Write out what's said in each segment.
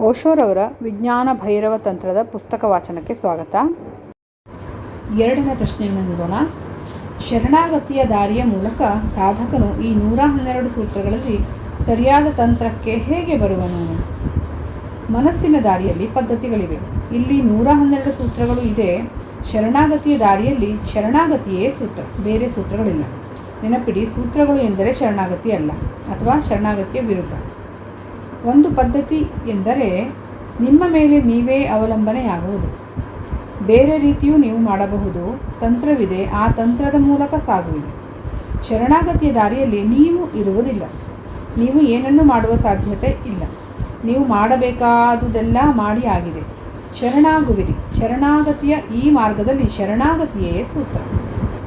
ಓಶೋರವರ ವಿಜ್ಞಾನ ಭೈರವ ತಂತ್ರದ ಪುಸ್ತಕ ವಾಚನಕ್ಕೆ ಸ್ವಾಗತ. ಎರಡನೇ ಪ್ರಶ್ನೆಯನ್ನು ನೋಡೋಣ. ಶರಣಾಗತಿಯ ದಾರಿಯ ಮೂಲಕ ಸಾಧಕನು ಈ ನೂರ ಹನ್ನೆರಡು ಸೂತ್ರಗಳಲ್ಲಿ ಸರಿಯಾದ ತಂತ್ರಕ್ಕೆ ಹೇಗೆ ಬರುವನು? ಮನಸ್ಸಿನ ದಾರಿಯಲ್ಲಿ ಪದ್ಧತಿಗಳಿವೆ. ಇಲ್ಲಿ ನೂರ ಹನ್ನೆರಡು ಸೂತ್ರಗಳು ಇದೆ. ಶರಣಾಗತಿಯ ದಾರಿಯಲ್ಲಿ ಶರಣಾಗತಿಯೇ ಸೂತ್ರ, ಬೇರೆ ಸೂತ್ರಗಳಿಲ್ಲ. ನೆನಪಿಡಿ, ಸೂತ್ರಗಳು ಎಂದರೆ ಶರಣಾಗತಿ ಅಲ್ಲ, ಅಥವಾ ಶರಣಾಗತಿಯ ವಿರುದ್ಧ. ಒಂದು ಪದ್ಧತಿ ಎಂದರೆ ನಿಮ್ಮ ಮೇಲೆ ನೀವೇ ಅವಲಂಬನೆಯಾಗುವುದು. ಬೇರೆ ರೀತಿಯೂ ನೀವು ಮಾಡಬಹುದು. ತಂತ್ರವಿದೆ, ಆ ತಂತ್ರದ ಮೂಲಕ ಸಾಗುವಿರಿ ಶರಣಾಗತಿಯ ದಾರಿಯಲ್ಲಿ ನೀವು ಇರುವುದಿಲ್ಲ. ನೀವು ಏನನ್ನು ಮಾಡುವ ಸಾಧ್ಯತೆ ಇಲ್ಲ. ನೀವು ಮಾಡಬೇಕಾದುದೆಲ್ಲ ಮಾಡಿ ಆಗಿದೆ. ಶರಣಾಗುವಿರಿ. ಶರಣಾಗತಿಯ ಈ ಮಾರ್ಗದಲ್ಲಿ ಶರಣಾಗತಿಯೇ ಸೂತ್ರ.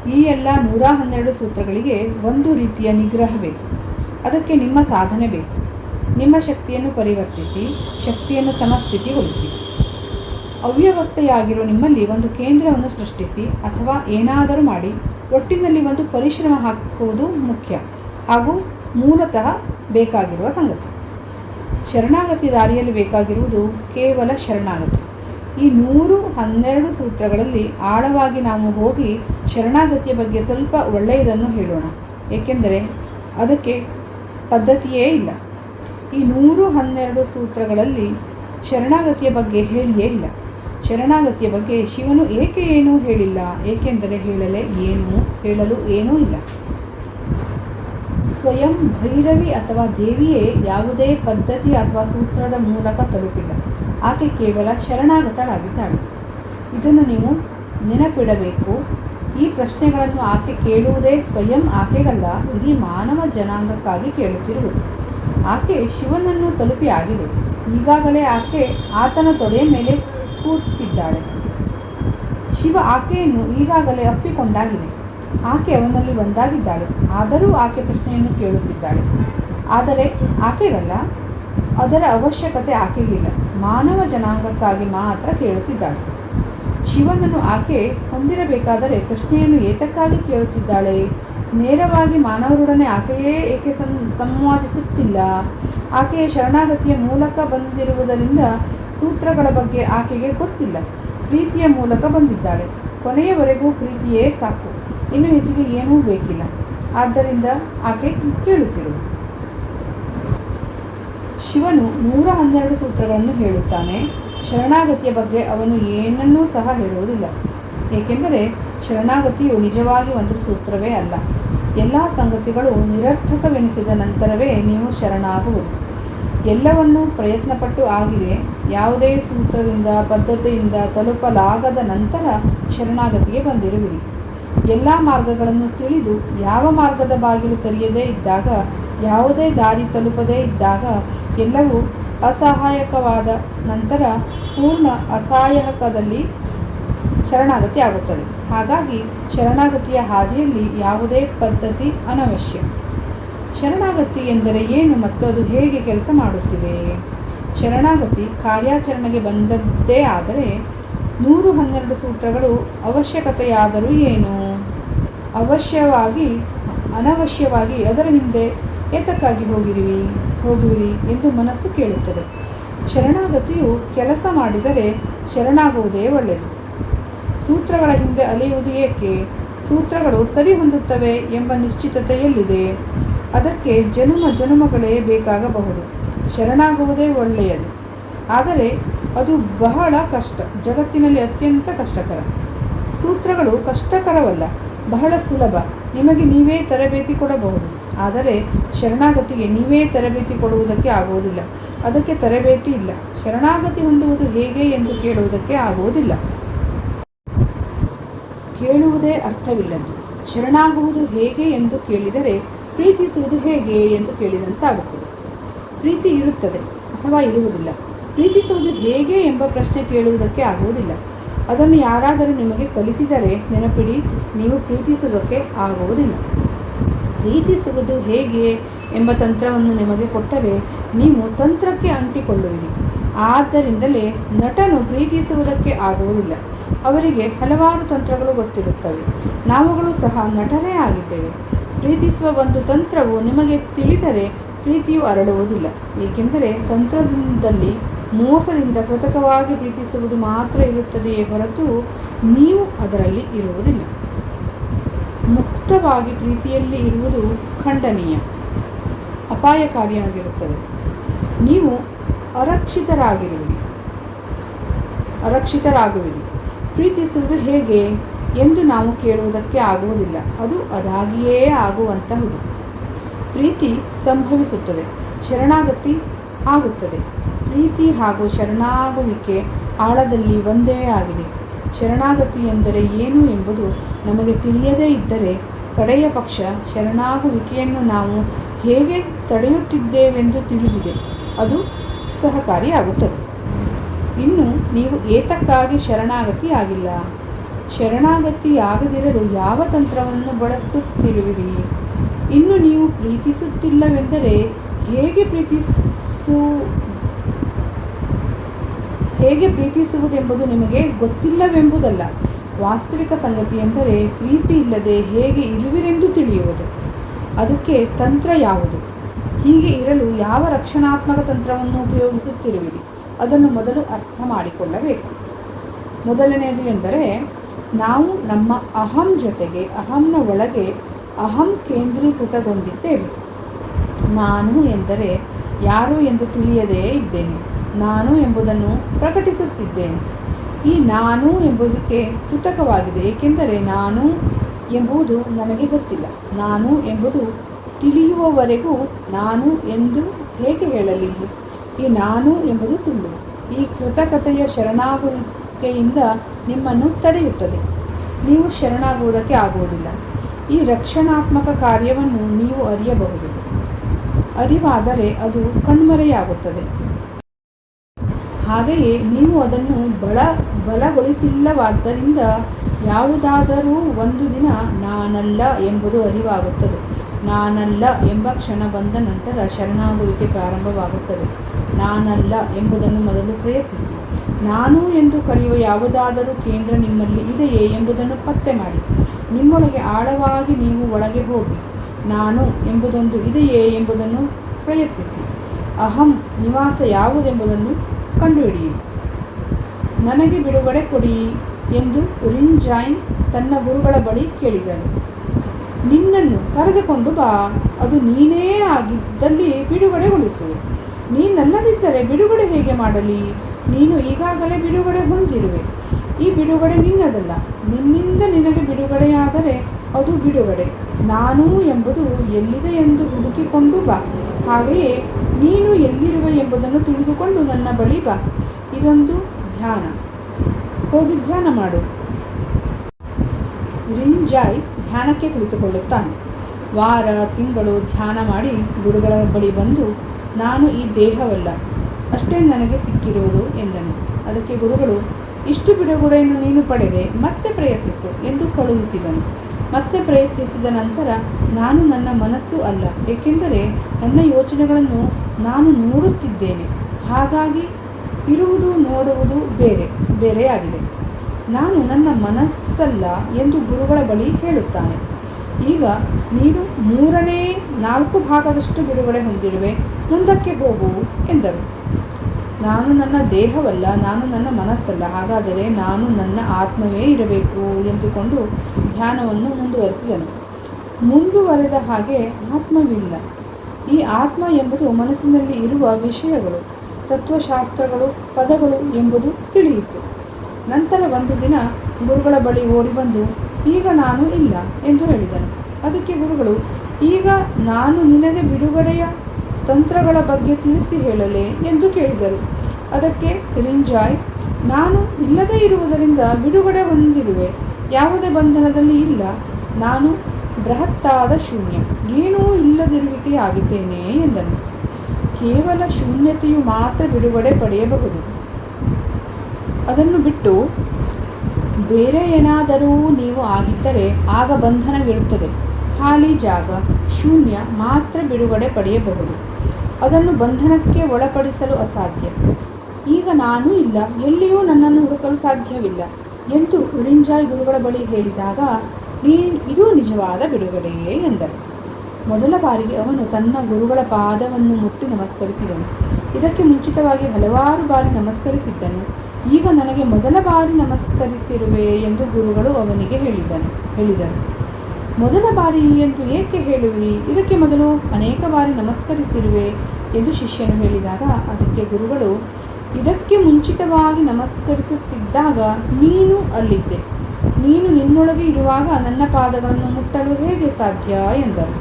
ಈ ಎಲ್ಲ ನೂರ ಹನ್ನೆರಡು ಸೂತ್ರಗಳಿಗೆ ಒಂದು ರೀತಿಯ ನಿಗ್ರಹ ಬೇಕು ಅದಕ್ಕೆ ನಿಮ್ಮ ಸಾಧನೆ ಬೇಕು. ನಿಮ್ಮ ಶಕ್ತಿಯನ್ನು ಪರಿವರ್ತಿಸಿ, ಶಕ್ತಿಯನ್ನು ಸಮಸ್ಥಿತಿಗೊಳಿಸಿ. ಅವ್ಯವಸ್ಥೆಯಾಗಿರೋ ನಿಮ್ಮಲ್ಲಿ ಒಂದು ಕೇಂದ್ರವನ್ನು ಸೃಷ್ಟಿಸಿ ಅಥವಾ ಏನಾದರೂ ಮಾಡಿ, ಒಟ್ಟಿನಲ್ಲಿ ಒಂದು ಪರಿಶ್ರಮ ಹಾಕುವುದು ಮುಖ್ಯ ಹಾಗೂ ಮೂಲತಃ ಬೇಕಾಗಿರುವ ಸಂಗತಿ. ಶರಣಾಗತಿ ದಾರಿಯಲ್ಲಿ ಬೇಕಾಗಿರುವುದು ಕೇವಲ ಶರಣಾಗತಿ. ಈ ನೂರು ಹನ್ನೆರಡು ಸೂತ್ರಗಳಲ್ಲಿ ಆಳವಾಗಿ ನಾವು ಹೋಗಿ ಶರಣಾಗತಿಯ ಬಗ್ಗೆ ಸ್ವಲ್ಪ ಒಳ್ಳೆಯದನ್ನು ಹೇಳೋಣ. ಏಕೆಂದರೆ ಅದಕ್ಕೆ ಪದ್ಧತಿಯೇ ಇಲ್ಲ. ಈ ನೂರು ಹನ್ನೆರಡು ಸೂತ್ರಗಳಲ್ಲಿ ಶರಣಾಗತಿಯ ಬಗ್ಗೆ ಹೇಳಿಯೇ ಇಲ್ಲ. ಶರಣಾಗತಿಯ ಬಗ್ಗೆ ಶಿವನು ಏಕೆ ಏನೂ ಹೇಳಿಲ್ಲ, ಏಕೆಂದರೆ ಹೇಳಲೇ ಏನೂ, ಹೇಳಲು ಏನೂ ಇಲ್ಲ. ಸ್ವಯಂ ಭೈರವಿ ಅಥವಾ ದೇವಿಯೇ ಯಾವುದೇ ಪದ್ಧತಿ ಅಥವಾ ಸೂತ್ರದ ಮೂಲಕ ತಲುಪಿಲ್ಲ. ಆಕೆ ಕೇವಲ ಶರಣಾಗತಳಾಗಿದ್ದಾಳೆ. ಇದನ್ನು ನೀವು ನೆನಪಿಡಬೇಕು. ಈ ಪ್ರಶ್ನೆಗಳನ್ನು ಆಕೆ ಕೇಳುವುದೇ ಸ್ವಯಂ ಆಕೆಗಲ್ಲ, ಇಡೀ ಮಾನವ ಜನಾಂಗಕ್ಕಾಗಿ ಕೇಳುತ್ತಿರುವುದು. ಆಕೆ ಶಿವನನ್ನು ತಲುಪಿ ಆಗಿದೆ. ಈಗಾಗಲೇ ಆಕೆ ಆತನ ತೊಡೆಯ ಮೇಲೆ ಕೂತಿದ್ದಾಳೆ. ಶಿವ ಆಕೆಯನ್ನು ಈಗಾಗಲೇ ಅಪ್ಪಿಕೊಂಡಾಗಿದೆ. ಆಕೆ ಅವನಲ್ಲಿ ಒಂದಾಗಿದ್ದಾಳೆ ಆದರೂ ಆಕೆ ಪ್ರಶ್ನೆಯನ್ನು ಕೇಳುತ್ತಿದ್ದಾಳೆ. ಆದರೆ ಆಕೆಗಲ್ಲ, ಅದರ ಅವಶ್ಯಕತೆ ಆಕೆಗಿಲ್ಲ ಮಾನವ ಜನಾಂಗಕ್ಕಾಗಿ ಮಾತ್ರ ಕೇಳುತ್ತಿದ್ದಾಳೆ. ಶಿವನನ್ನು ಆಕೆ ಹೊಂದಿರಬೇಕಾದರೆ ಪ್ರಶ್ನೆಯನ್ನು ಏತಕ್ಕಾಗಿ ಕೇಳುತ್ತಿದ್ದಾಳೆ? ನೇರವಾಗಿ ಮಾನವರೊಡನೆ ಆಕೆಯೇ ಏಕೆ ಸಂ, ಸಂವಾದಿಸುತ್ತಿಲ್ಲ? ಆಕೆಯ ಶರಣಾಗತಿಯ ಮೂಲಕ ಬಂದಿರುವುದರಿಂದ ಸೂತ್ರಗಳ ಬಗ್ಗೆ ಆಕೆಗೆ ಗೊತ್ತಿಲ್ಲ. ಪ್ರೀತಿಯ ಮೂಲಕ ಬಂದಿದ್ದಾಳೆ. ಕೊನೆಯವರೆಗೂ ಪ್ರೀತಿಯೇ ಸಾಕು. ಇನ್ನು ಹೆಚ್ಚಿಗೆ ಏನೂ ಬೇಕಿಲ್ಲ. ಆದ್ದರಿಂದ ಆಕೆ ಕೇಳುತ್ತಿರುವುದು. ಶಿವನು ನೂರ ಹನ್ನೆರಡು ಸೂತ್ರಗಳನ್ನು ಹೇಳುತ್ತಾನೆ. ಶರಣಾಗತಿಯ ಬಗ್ಗೆ ಅವನು ಏನನ್ನೂ ಸಹ ಹೇಳುವುದಿಲ್ಲ. ಏಕೆಂದರೆ ಶರಣಾಗತಿಯು ನಿಜವಾಗಿ ಒಂದು ಸೂತ್ರವೇ ಅಲ್ಲ. ಎಲ್ಲ ಸಂಗತಿಗಳು ನಿರರ್ಥಕವೆನಿಸಿದ ನಂತರವೇ ನೀವು ಶರಣಾಗುವುದು. ಎಲ್ಲವನ್ನೂ ಪ್ರಯತ್ನಪಟ್ಟು ಆಗಿದೆ, ಯಾವುದೇ ಸೂತ್ರದಿಂದ ಬದ್ಧತೆಯಿಂದ ತಲುಪಲಾಗದ ನಂತರ ಶರಣಾಗತಿಗೆ ಬಂದಿರುವಿರಿ. ಎಲ್ಲ ಮಾರ್ಗಗಳನ್ನು ತಿಳಿದು ಯಾವ ಮಾರ್ಗದ ಬಾಗಿಲು ತೆರೆಯದೇ ಇದ್ದಾಗ, ಯಾವುದೇ ದಾರಿ ತಲುಪದೇ ಇದ್ದಾಗ, ಎಲ್ಲವೂ ಅಸಹಾಯಕವಾದ ನಂತರ ಪೂರ್ಣ ಅಸಹಾಯಕದಲ್ಲಿ ಶರಣಾಗತಿ ಆಗುತ್ತದೆ. ಹಾಗಾಗಿ ಶರಣಾಗತಿಯ ಹಾದಿಯಲ್ಲಿ ಯಾವುದೇ ಪದ್ಧತಿ ಅನವಶ್ಯ. ಶರಣಾಗತಿ ಎಂದರೆ ಏನು ಮತ್ತು ಅದು ಹೇಗೆ ಕೆಲಸ ಮಾಡುತ್ತಿದೆ? ಶರಣಾಗತಿ ಕಾರ್ಯಾಚರಣೆಗೆ ಬಂದದ್ದೇ ಆದರೆ ನೂರು ಹನ್ನೆರಡು ಸೂತ್ರಗಳು ಅವಶ್ಯಕತೆಯಾದರೂ ಏನು? ಅವಶ್ಯವಾಗಿ, ಅನವಶ್ಯವಾಗಿ ಅದರ ಹಿಂದೆ ಏತಕ್ಕಾಗಿ ಹೋಗಿರುವಿ ಹೋಗಿರಿ ಎಂದು ಮನಸ್ಸು ಕೇಳುತ್ತದೆ. ಶರಣಾಗತಿಯು ಕೆಲಸ ಮಾಡಿದರೆ ಶರಣಾಗುವುದೇ ಒಳ್ಳೆಯದು. ಸೂತ್ರಗಳ ಹಿಂದೆ ಅಲೆಯುವುದು ಏಕೆ? ಸೂತ್ರಗಳು ಸರಿ ಹೊಂದುತ್ತವೆ ಎಂಬ ನಿಶ್ಚಿತತೆ ಎಲ್ಲಿದೆ ಅದಕ್ಕೆ ಜನುಮ ಜನುಮಗಳೇ ಬೇಕಾಗಬಹುದು. ಶರಣಾಗುವುದೇ ಒಳ್ಳೆಯದು. ಆದರೆ ಅದು ಬಹಳ ಕಷ್ಟ. ಜಗತ್ತಿನಲ್ಲಿ ಅತ್ಯಂತ ಕಷ್ಟಕರ. ಸೂತ್ರಗಳು ಕಷ್ಟಕರವಲ್ಲ, ಬಹಳ ಸುಲಭ. ನಿಮಗೆ ನೀವೇ ತರಬೇತಿ ಕೊಡಬಹುದು. ಆದರೆ ಶರಣಾಗತಿಗೆ ನೀವೇ ತರಬೇತಿ ಕೊಡುವುದಕ್ಕೆ ಆಗುವುದಿಲ್ಲ. ಅದಕ್ಕೆ ತರಬೇತಿ ಇಲ್ಲ. ಶರಣಾಗತಿ ಹೊಂದುವುದು ಹೇಗೆ ಎಂದು ಕೇಳುವುದಕ್ಕೆ ಆಗುವುದಿಲ್ಲ. ಕೇಳುವುದೇ ಅರ್ಥವಿಲ್ಲದ್ದು. ಶರಣಾಗುವುದು ಹೇಗೆ ಎಂದು ಕೇಳಿದರೆ ಪ್ರೀತಿಸುವುದು ಹೇಗೆ ಎಂದು ಕೇಳಿದಂತಾಗುತ್ತದೆ. ಪ್ರೀತಿ ಇರುತ್ತದೆ ಅಥವಾ ಇರುವುದಿಲ್ಲ. ಪ್ರೀತಿಸುವುದು ಹೇಗೆ ಎಂಬ ಪ್ರಶ್ನೆ ಕೇಳುವುದಕ್ಕೆ ಆಗುವುದಿಲ್ಲ. ಅದನ್ನು ಯಾರಾದರೂ ನಿಮಗೆ ಕಲಿಸಿದರೆ ನೆನಪಿಡಿ, ನೀವು ಪ್ರೀತಿಸುವುದಕ್ಕೆ ಆಗುವುದಿಲ್ಲ. ಪ್ರೀತಿಸುವುದು ಹೇಗೆ ಎಂಬ ತಂತ್ರವನ್ನು ನಿಮಗೆ ಕೊಟ್ಟರೆ ನೀವು ತಂತ್ರಕ್ಕೆ ಅಂಟಿಕೊಳ್ಳುವಿರಿ. ಆದ್ದರಿಂದಲೇ ನಟನು ಪ್ರೀತಿಸುವುದಕ್ಕೆ ಆಗುವುದಿಲ್ಲ. ಅವರಿಗೆ ಹಲವಾರು ತಂತ್ರಗಳು ಗೊತ್ತಿರುತ್ತವೆ. ನಾವುಗಳು ಸಹ ನಟರೇ ಆಗಿದ್ದೇವೆ. ಪ್ರೀತಿಸುವ ಒಂದು ತಂತ್ರವು ನಿಮಗೆ ತಿಳಿದರೆ ಪ್ರೀತಿಯು ಅರಳುವುದಿಲ್ಲ ಏಕೆಂದರೆ ತಂತ್ರದಿಂದಲ್ಲಿ ಮೋಸದಿಂದ ಕೃತಕವಾಗಿ ಪ್ರೀತಿಸುವುದು ಮಾತ್ರ ಇರುತ್ತದೆಯೇ ಹೊರತು ನೀವು ಅದರಲ್ಲಿ ಇರುವುದಿಲ್ಲ. ಮುಕ್ತವಾಗಿ ಪ್ರೀತಿಯಲ್ಲಿ ಇರುವುದು ಖಂಡನೀಯ, ಅಪಾಯಕಾರಿಯಾಗಿರುತ್ತದೆ. ನೀವು ಅರಕ್ಷಿತರಾಗಿರುವಿರಿ. ಅರಕ್ಷಿತರಾಗುವಿರಿ. ಪ್ರೀತಿಸುವುದು ಹೇಗೆ ಎಂದು ನಾವು ಕೇಳುವುದಕ್ಕೆ ಆಗುವುದಿಲ್ಲ. ಅದು ಅದಾಗಿಯೇ ಆಗುವಂತಹುದು. ಪ್ರೀತಿ ಸಂಭವಿಸುತ್ತದೆ, ಶರಣಾಗತಿ ಆಗುತ್ತದೆ. ಪ್ರೀತಿ ಹಾಗೂ ಶರಣಾಗುವಿಕೆ ಆಳದಲ್ಲಿ ಒಂದೇ ಆಗಿದೆ. ಶರಣಾಗತಿ ಎಂದರೆ ಏನು ಎಂಬುದು ನಮಗೆ ತಿಳಿಯದೇ ಇದ್ದರೆ ಕಡೆಯ ಪಕ್ಷ ಶರಣಾಗುವಿಕೆಯನ್ನು ನಾವು ಹೇಗೆ ತಡೆಯುತ್ತಿದ್ದೇವೆಂದು ತಿಳಿದಿದೆ. ಅದು ಸಹಕಾರಿಯಾಗುತ್ತದೆ. ಇನ್ನು ನೀವು ಏತಕ್ಕಾಗಿ ಶರಣಾಗತಿ ಆಗಿಲ್ಲ. ಶರಣಾಗತಿಯಾಗದಿರಲು ಯಾವ ತಂತ್ರವನ್ನು ಬಳಸುತ್ತಿರುವಿರಿ? ಇನ್ನು ನೀವು ಪ್ರೀತಿಸುತ್ತಿಲ್ಲವೆಂದರೆ ಹೇಗೆ ಪ್ರೀತಿಸು, ಹೇಗೆ ಪ್ರೀತಿಸುವುದೆಂಬುದು ನಿಮಗೆ ಗೊತ್ತಿಲ್ಲವೆಂಬುದಲ್ಲ. ವಾಸ್ತವಿಕ ಸಂಗತಿ ಎಂದರೆ ಪ್ರೀತಿ ಇಲ್ಲದೆ ಹೇಗೆ ಇರುವಿರೆಂದು ತಿಳಿಯುವುದು. ಅದಕ್ಕೆ ತಂತ್ರ ಯಾವುದು? ಹೀಗೆ ಇರಲು ಯಾವ ರಕ್ಷಣಾತ್ಮಕ ತಂತ್ರವನ್ನು ಉಪಯೋಗಿಸುತ್ತಿರುವಿರಿ? ಅದನ್ನು ಮೊದಲು ಅರ್ಥ ಮಾಡಿಕೊಳ್ಳಬೇಕು. ಮೊದಲನೆಯದು ಎಂದರೆ, ನಾವು ನಮ್ಮ ಅಹಂ ಜೊತೆಗೆ, ಅಹಂನ ಒಳಗೆ ಅಹಂ ಕೇಂದ್ರೀಕೃತಗೊಂಡಿದ್ದೇವೆ. ನಾನು ಎಂದರೆ ಯಾರು ಎಂದು ತಿಳಿಯದೇ ಇದ್ದೇನೆ. ನಾನು ಎಂಬುದನ್ನು ಪ್ರಕಟಿಸುತ್ತಿದ್ದೇನೆ. ಈ ನಾನು ಎಂಬುದಕ್ಕೆ ಕೃತಕವಾಗಿದೆ, ಏಕೆಂದರೆ ನಾನು ಎಂಬುದು ನನಗೆ ಗೊತ್ತಿಲ್ಲ. ನಾನು ಎಂಬುದು ತಿಳಿಯುವವರೆಗೂ ನಾನು ಎಂದು ಹೇಗೆ ಹೇಳಲಿ? ಈ ನಾನು ಎಂಬುದು ಸುಳ್ಳು. ಈ ಕೃತಕತೆಯ ಶರಣಾಗುವಿಕೆಯಿಂದ ನಿಮ್ಮನ್ನು ತಡೆಯುತ್ತದೆ. ನೀವು ಶರಣಾಗುವುದಕ್ಕೆ ಆಗುವುದಿಲ್ಲ. ಈ ರಕ್ಷಣಾತ್ಮಕ ಕಾರ್ಯವನ್ನು ನೀವು ಅರಿಯಬಹುದು. ಅರಿವಾದರೆ ಅದು ಕಣ್ಮರೆಯಾಗುತ್ತದೆ. ಹಾಗೆಯೇ ನೀವು ಅದನ್ನು ಬಲ ಬಲಗೊಳಿಸಿಲ್ಲವಾದ್ದರಿಂದ ಯಾವುದಾದರೂ ಒಂದು ದಿನ ನಾನಲ್ಲ ಎಂಬುದು ಅರಿವಾಗುತ್ತದೆ. ನಾನಲ್ಲ ಎಂಬ ಕ್ಷಣ ಬಂದ ನಂತರ ಶರಣಾಗುವಿಕೆ ಪ್ರಾರಂಭವಾಗುತ್ತದೆ. ನಾನಲ್ಲ ಎಂಬುದನ್ನು ಮೊದಲು ಪ್ರಯತ್ನಿಸಿ. ನಾನು ಎಂದು ಕರೆಯುವ ಯಾವುದಾದರೂ ಕೇಂದ್ರ ನಿಮ್ಮಲ್ಲಿ ಇದೆಯೇ ಎಂಬುದನ್ನು ಪತ್ತೆ ಮಾಡಿ. ನಿಮ್ಮೊಳಗೆ ಆಳವಾಗಿ ನೀವು ಒಳಗೆ ಹೋಗಿ. ನಾನು ಎಂಬುದೊಂದು ಇದೆಯೇ ಎಂಬುದನ್ನು ಪ್ರಯತ್ನಿಸಿ. ಅಹಂ ನಿವಾಸ ಯಾವುದೆಂಬುದನ್ನು ಕಂಡುಹಿಡಿಯಿರಿ. ನನಗೆ ಬಿಡುಗಡೆ ಕೊಡಿ ಎಂದು ರಿಂಜಾಯ್ನ್ ತನ್ನ ಗುರುಗಳ ಬಳಿ ಕೇಳಿದನು. ನಿನ್ನನ್ನು ಕರೆದುಕೊಂಡು ಬಾ. ಅದು ನೀನೇ ಆಗಿದ್ದಲ್ಲಿ ಬಿಡುಗಡೆಗೊಳಿಸು. ನೀನಲ್ಲದಿದ್ದರೆ ಬಿಡುಗಡೆ ಹೇಗೆ ಮಾಡಲಿ? ನೀನು ಈಗಾಗಲೇ ಬಿಡುಗಡೆ ಹೊಂದಿರುವೆ. ಈ ಬಿಡುಗಡೆ ನಿನ್ನದಲ್ಲ. ನಿನ್ನಿಂದ ನಿನಗೆ ಬಿಡುಗಡೆಯಾದರೆ ಅದು ಬಿಡುಗಡೆ. ನಾನು ಎಂಬುದು ಎಲ್ಲಿದೆ ಎಂದು ಹುಡುಕಿಕೊಂಡು ಬಾ. ಹಾಗೆಯೇ ನೀನು ಎಲ್ಲಿರುವೆ ಎಂಬುದನ್ನು ತಿಳಿದುಕೊಂಡು ನನ್ನ ಬಳಿ ಬಾ. ಇದೊಂದು ಧ್ಯಾನ. ಹೋಗಿ ಧ್ಯಾನ ಮಾಡು. ರಿಂಜಾಯ್ ಧ್ಯಾನಕ್ಕೆ ಕುಳಿತುಕೊಳ್ಳುತ್ತಾನೆ. ವಾರ, ತಿಂಗಳು ಧ್ಯಾನ ಮಾಡಿ ಗುರುಗಳ ಬಳಿ ಬಂದು, ನಾನು ಈ ದೇಹವಲ್ಲ, ಅಷ್ಟೇ ನನಗೆ ಸಿಕ್ಕಿರುವುದು ಎಂದನು. ಅದಕ್ಕೆ ಗುರುಗಳು, ಇಷ್ಟು ಬಿಡುಗಡೆಯನ್ನು ನೀನು ಪಡೆದೆ, ಮತ್ತೆ ಪ್ರಯತ್ನಿಸು ಎಂದು ಕಳುಹಿಸಿದನು. ಮತ್ತೆ ಪ್ರಯತ್ನಿಸಿದ ನಂತರ, ನಾನು ನನ್ನ ಮನಸ್ಸು ಅಲ್ಲ, ಏಕೆಂದರೆ ನನ್ನ ಯೋಚನೆಗಳನ್ನು ನಾನು ನೋಡುತ್ತಿದ್ದೇನೆ. ಹಾಗಾಗಿ ಇರುವುದು ನೋಡುವುದು ಬೇರೆ, ಬೇರೆಯಾಗಿದೆ. ನಾನು ನನ್ನ ಮನಸ್ಸಲ್ಲ ಎಂದು ಗುರುಗಳ ಬಳಿ ಹೇಳುತ್ತಾನೆ. ಈಗ ನೀನು ಮೂರನೇ ನಾಲ್ಕು ಭಾಗದಷ್ಟು ಬಿಡುಗಡೆ ಹೊಂದಿರುವೆ, ಮುಂದಕ್ಕೆ ಹೋಗು ಎಂದರು ನಾನು ನನ್ನ ದೇಹವಲ್ಲ, ನಾನು ನನ್ನ ಮನಸ್ಸಲ್ಲ, ಹಾಗಾದರೆ ನಾನು ನನ್ನ ಆತ್ಮವೇ ಇರಬೇಕು ಎಂದುಕೊಂಡು ಧ್ಯಾನವನ್ನು ಮುಂದುವರೆಸಿದನು. ಮುಂದುವರೆದ ಹಾಗೆ ಆತ್ಮವಿಲ್ಲ. ಈ ಆತ್ಮ ಎಂಬುದು ಮನಸ್ಸಿನಲ್ಲಿ ಇರುವ ವಿಷಯಗಳು, ತತ್ವಶಾಸ್ತ್ರಗಳು, ಪದಗಳು ಎಂಬುದು ತಿಳಿಯಿತು. ನಂತರ ಒಂದು ದಿನ ಗುರುಗಳ ಬಳಿ ಓಡಿ ಬಂದು, ಈಗ ನಾನು ಇಲ್ಲ ಎಂದು ಹೇಳಿದನು. ಅದಕ್ಕೆ ಗುರುಗಳು, ಈಗ ನಾನು ನಿನಗೆ ಬಿಡುಗಡೆಯ ತಂತ್ರಗಳ ಬಗ್ಗೆ ತಿಳಿಸಿ ಹೇಳಲೆ ಎಂದು ಕೇಳಿದರು. ಅದಕ್ಕೆ, ರಿಂಜಾಯ್, ನಾನು ಇಲ್ಲದೇ ಇರುವುದರಿಂದ ಬಿಡುಗಡೆ ಹೊಂದಿರುವೆ. ಯಾವುದೇ ಬಂಧನದಲ್ಲಿ ಇಲ್ಲ. ನಾನು ಬೃಹತ್ತಾದ ಶೂನ್ಯ, ಏನೂ ಇಲ್ಲದಿರುವಿಕೆಯಾಗಿದ್ದೇನೆ ಎಂದನು. ಕೇವಲ ಶೂನ್ಯತೆಯು ಮಾತ್ರ ಬಿಡುಗಡೆ ಪಡೆಯಬಹುದು. ಅದನ್ನು ಬಿಟ್ಟು ಬೇರೆ ಏನಾದರೂ ನೀವು ಆಗಿದ್ದರೆ ಆಗ ಬಂಧನವಿರುತ್ತದೆ. ಖಾಲಿ ಜಾಗ, ಶೂನ್ಯ ಮಾತ್ರ ಬಿಡುಗಡೆ ಪಡೆಯಬಹುದು. ಅದನ್ನು ಬಂಧನಕ್ಕೆ ಒಳಪಡಿಸಲು ಅಸಾಧ್ಯ. ಈಗ ನಾನು ಇಲ್ಲ, ಎಲ್ಲಿಯೂ ನನ್ನನ್ನು ಹುಡುಕಲು ಸಾಧ್ಯವಿಲ್ಲ ಎಂದು ರಿಂಜಾಯ್ ಗುರುಗಳ ಬಳಿ ಹೇಳಿದಾಗ ನೀ ಇದು ನಿಜವಾದ ಬಿಡುಗಡೆಯೇ ಎಂದರು ಮೊದಲ ಬಾರಿಗೆ ಅವನು ತನ್ನ ಗುರುಗಳ ಪಾದವನ್ನು ಮುಟ್ಟಿ ನಮಸ್ಕರಿಸಿದನು. ಇದಕ್ಕೆ ಮುಂಚಿತವಾಗಿ ಹಲವಾರು ಬಾರಿ ನಮಸ್ಕರಿಸಿದ್ದನು. ಈಗ ನನಗೆ ಮೊದಲ ಬಾರಿ ನಮಸ್ಕರಿಸಿರುವೆ ಎಂದು ಗುರುಗಳು ಅವನಿಗೆ ಹೇಳಿದನು, ಹೇಳಿದರು. ಮೊದಲ ಬಾರಿ ಎಂದು ಏಕೆ ಹೇಳುವಿ? ಇದಕ್ಕೆ ಮೊದಲು ಅನೇಕ ಬಾರಿ ನಮಸ್ಕರಿಸಿರುವೆ ಎಂದು ಶಿಷ್ಯನು ಹೇಳಿದಾಗ ಅದಕ್ಕೆ ಗುರುಗಳು, ಇದಕ್ಕೆ ಮುಂಚಿತವಾಗಿ ನಮಸ್ಕರಿಸುತ್ತಿದ್ದಾಗ ನೀನು ಅಲ್ಲಿದ್ದೆ. ನೀನು ನಿನ್ನೊಳಗೆ ಇರುವಾಗ ನನ್ನ ಪಾದಗಳನ್ನು ಮುಟ್ಟಲು ಹೇಗೆ ಸಾಧ್ಯ? ಎಂದರು.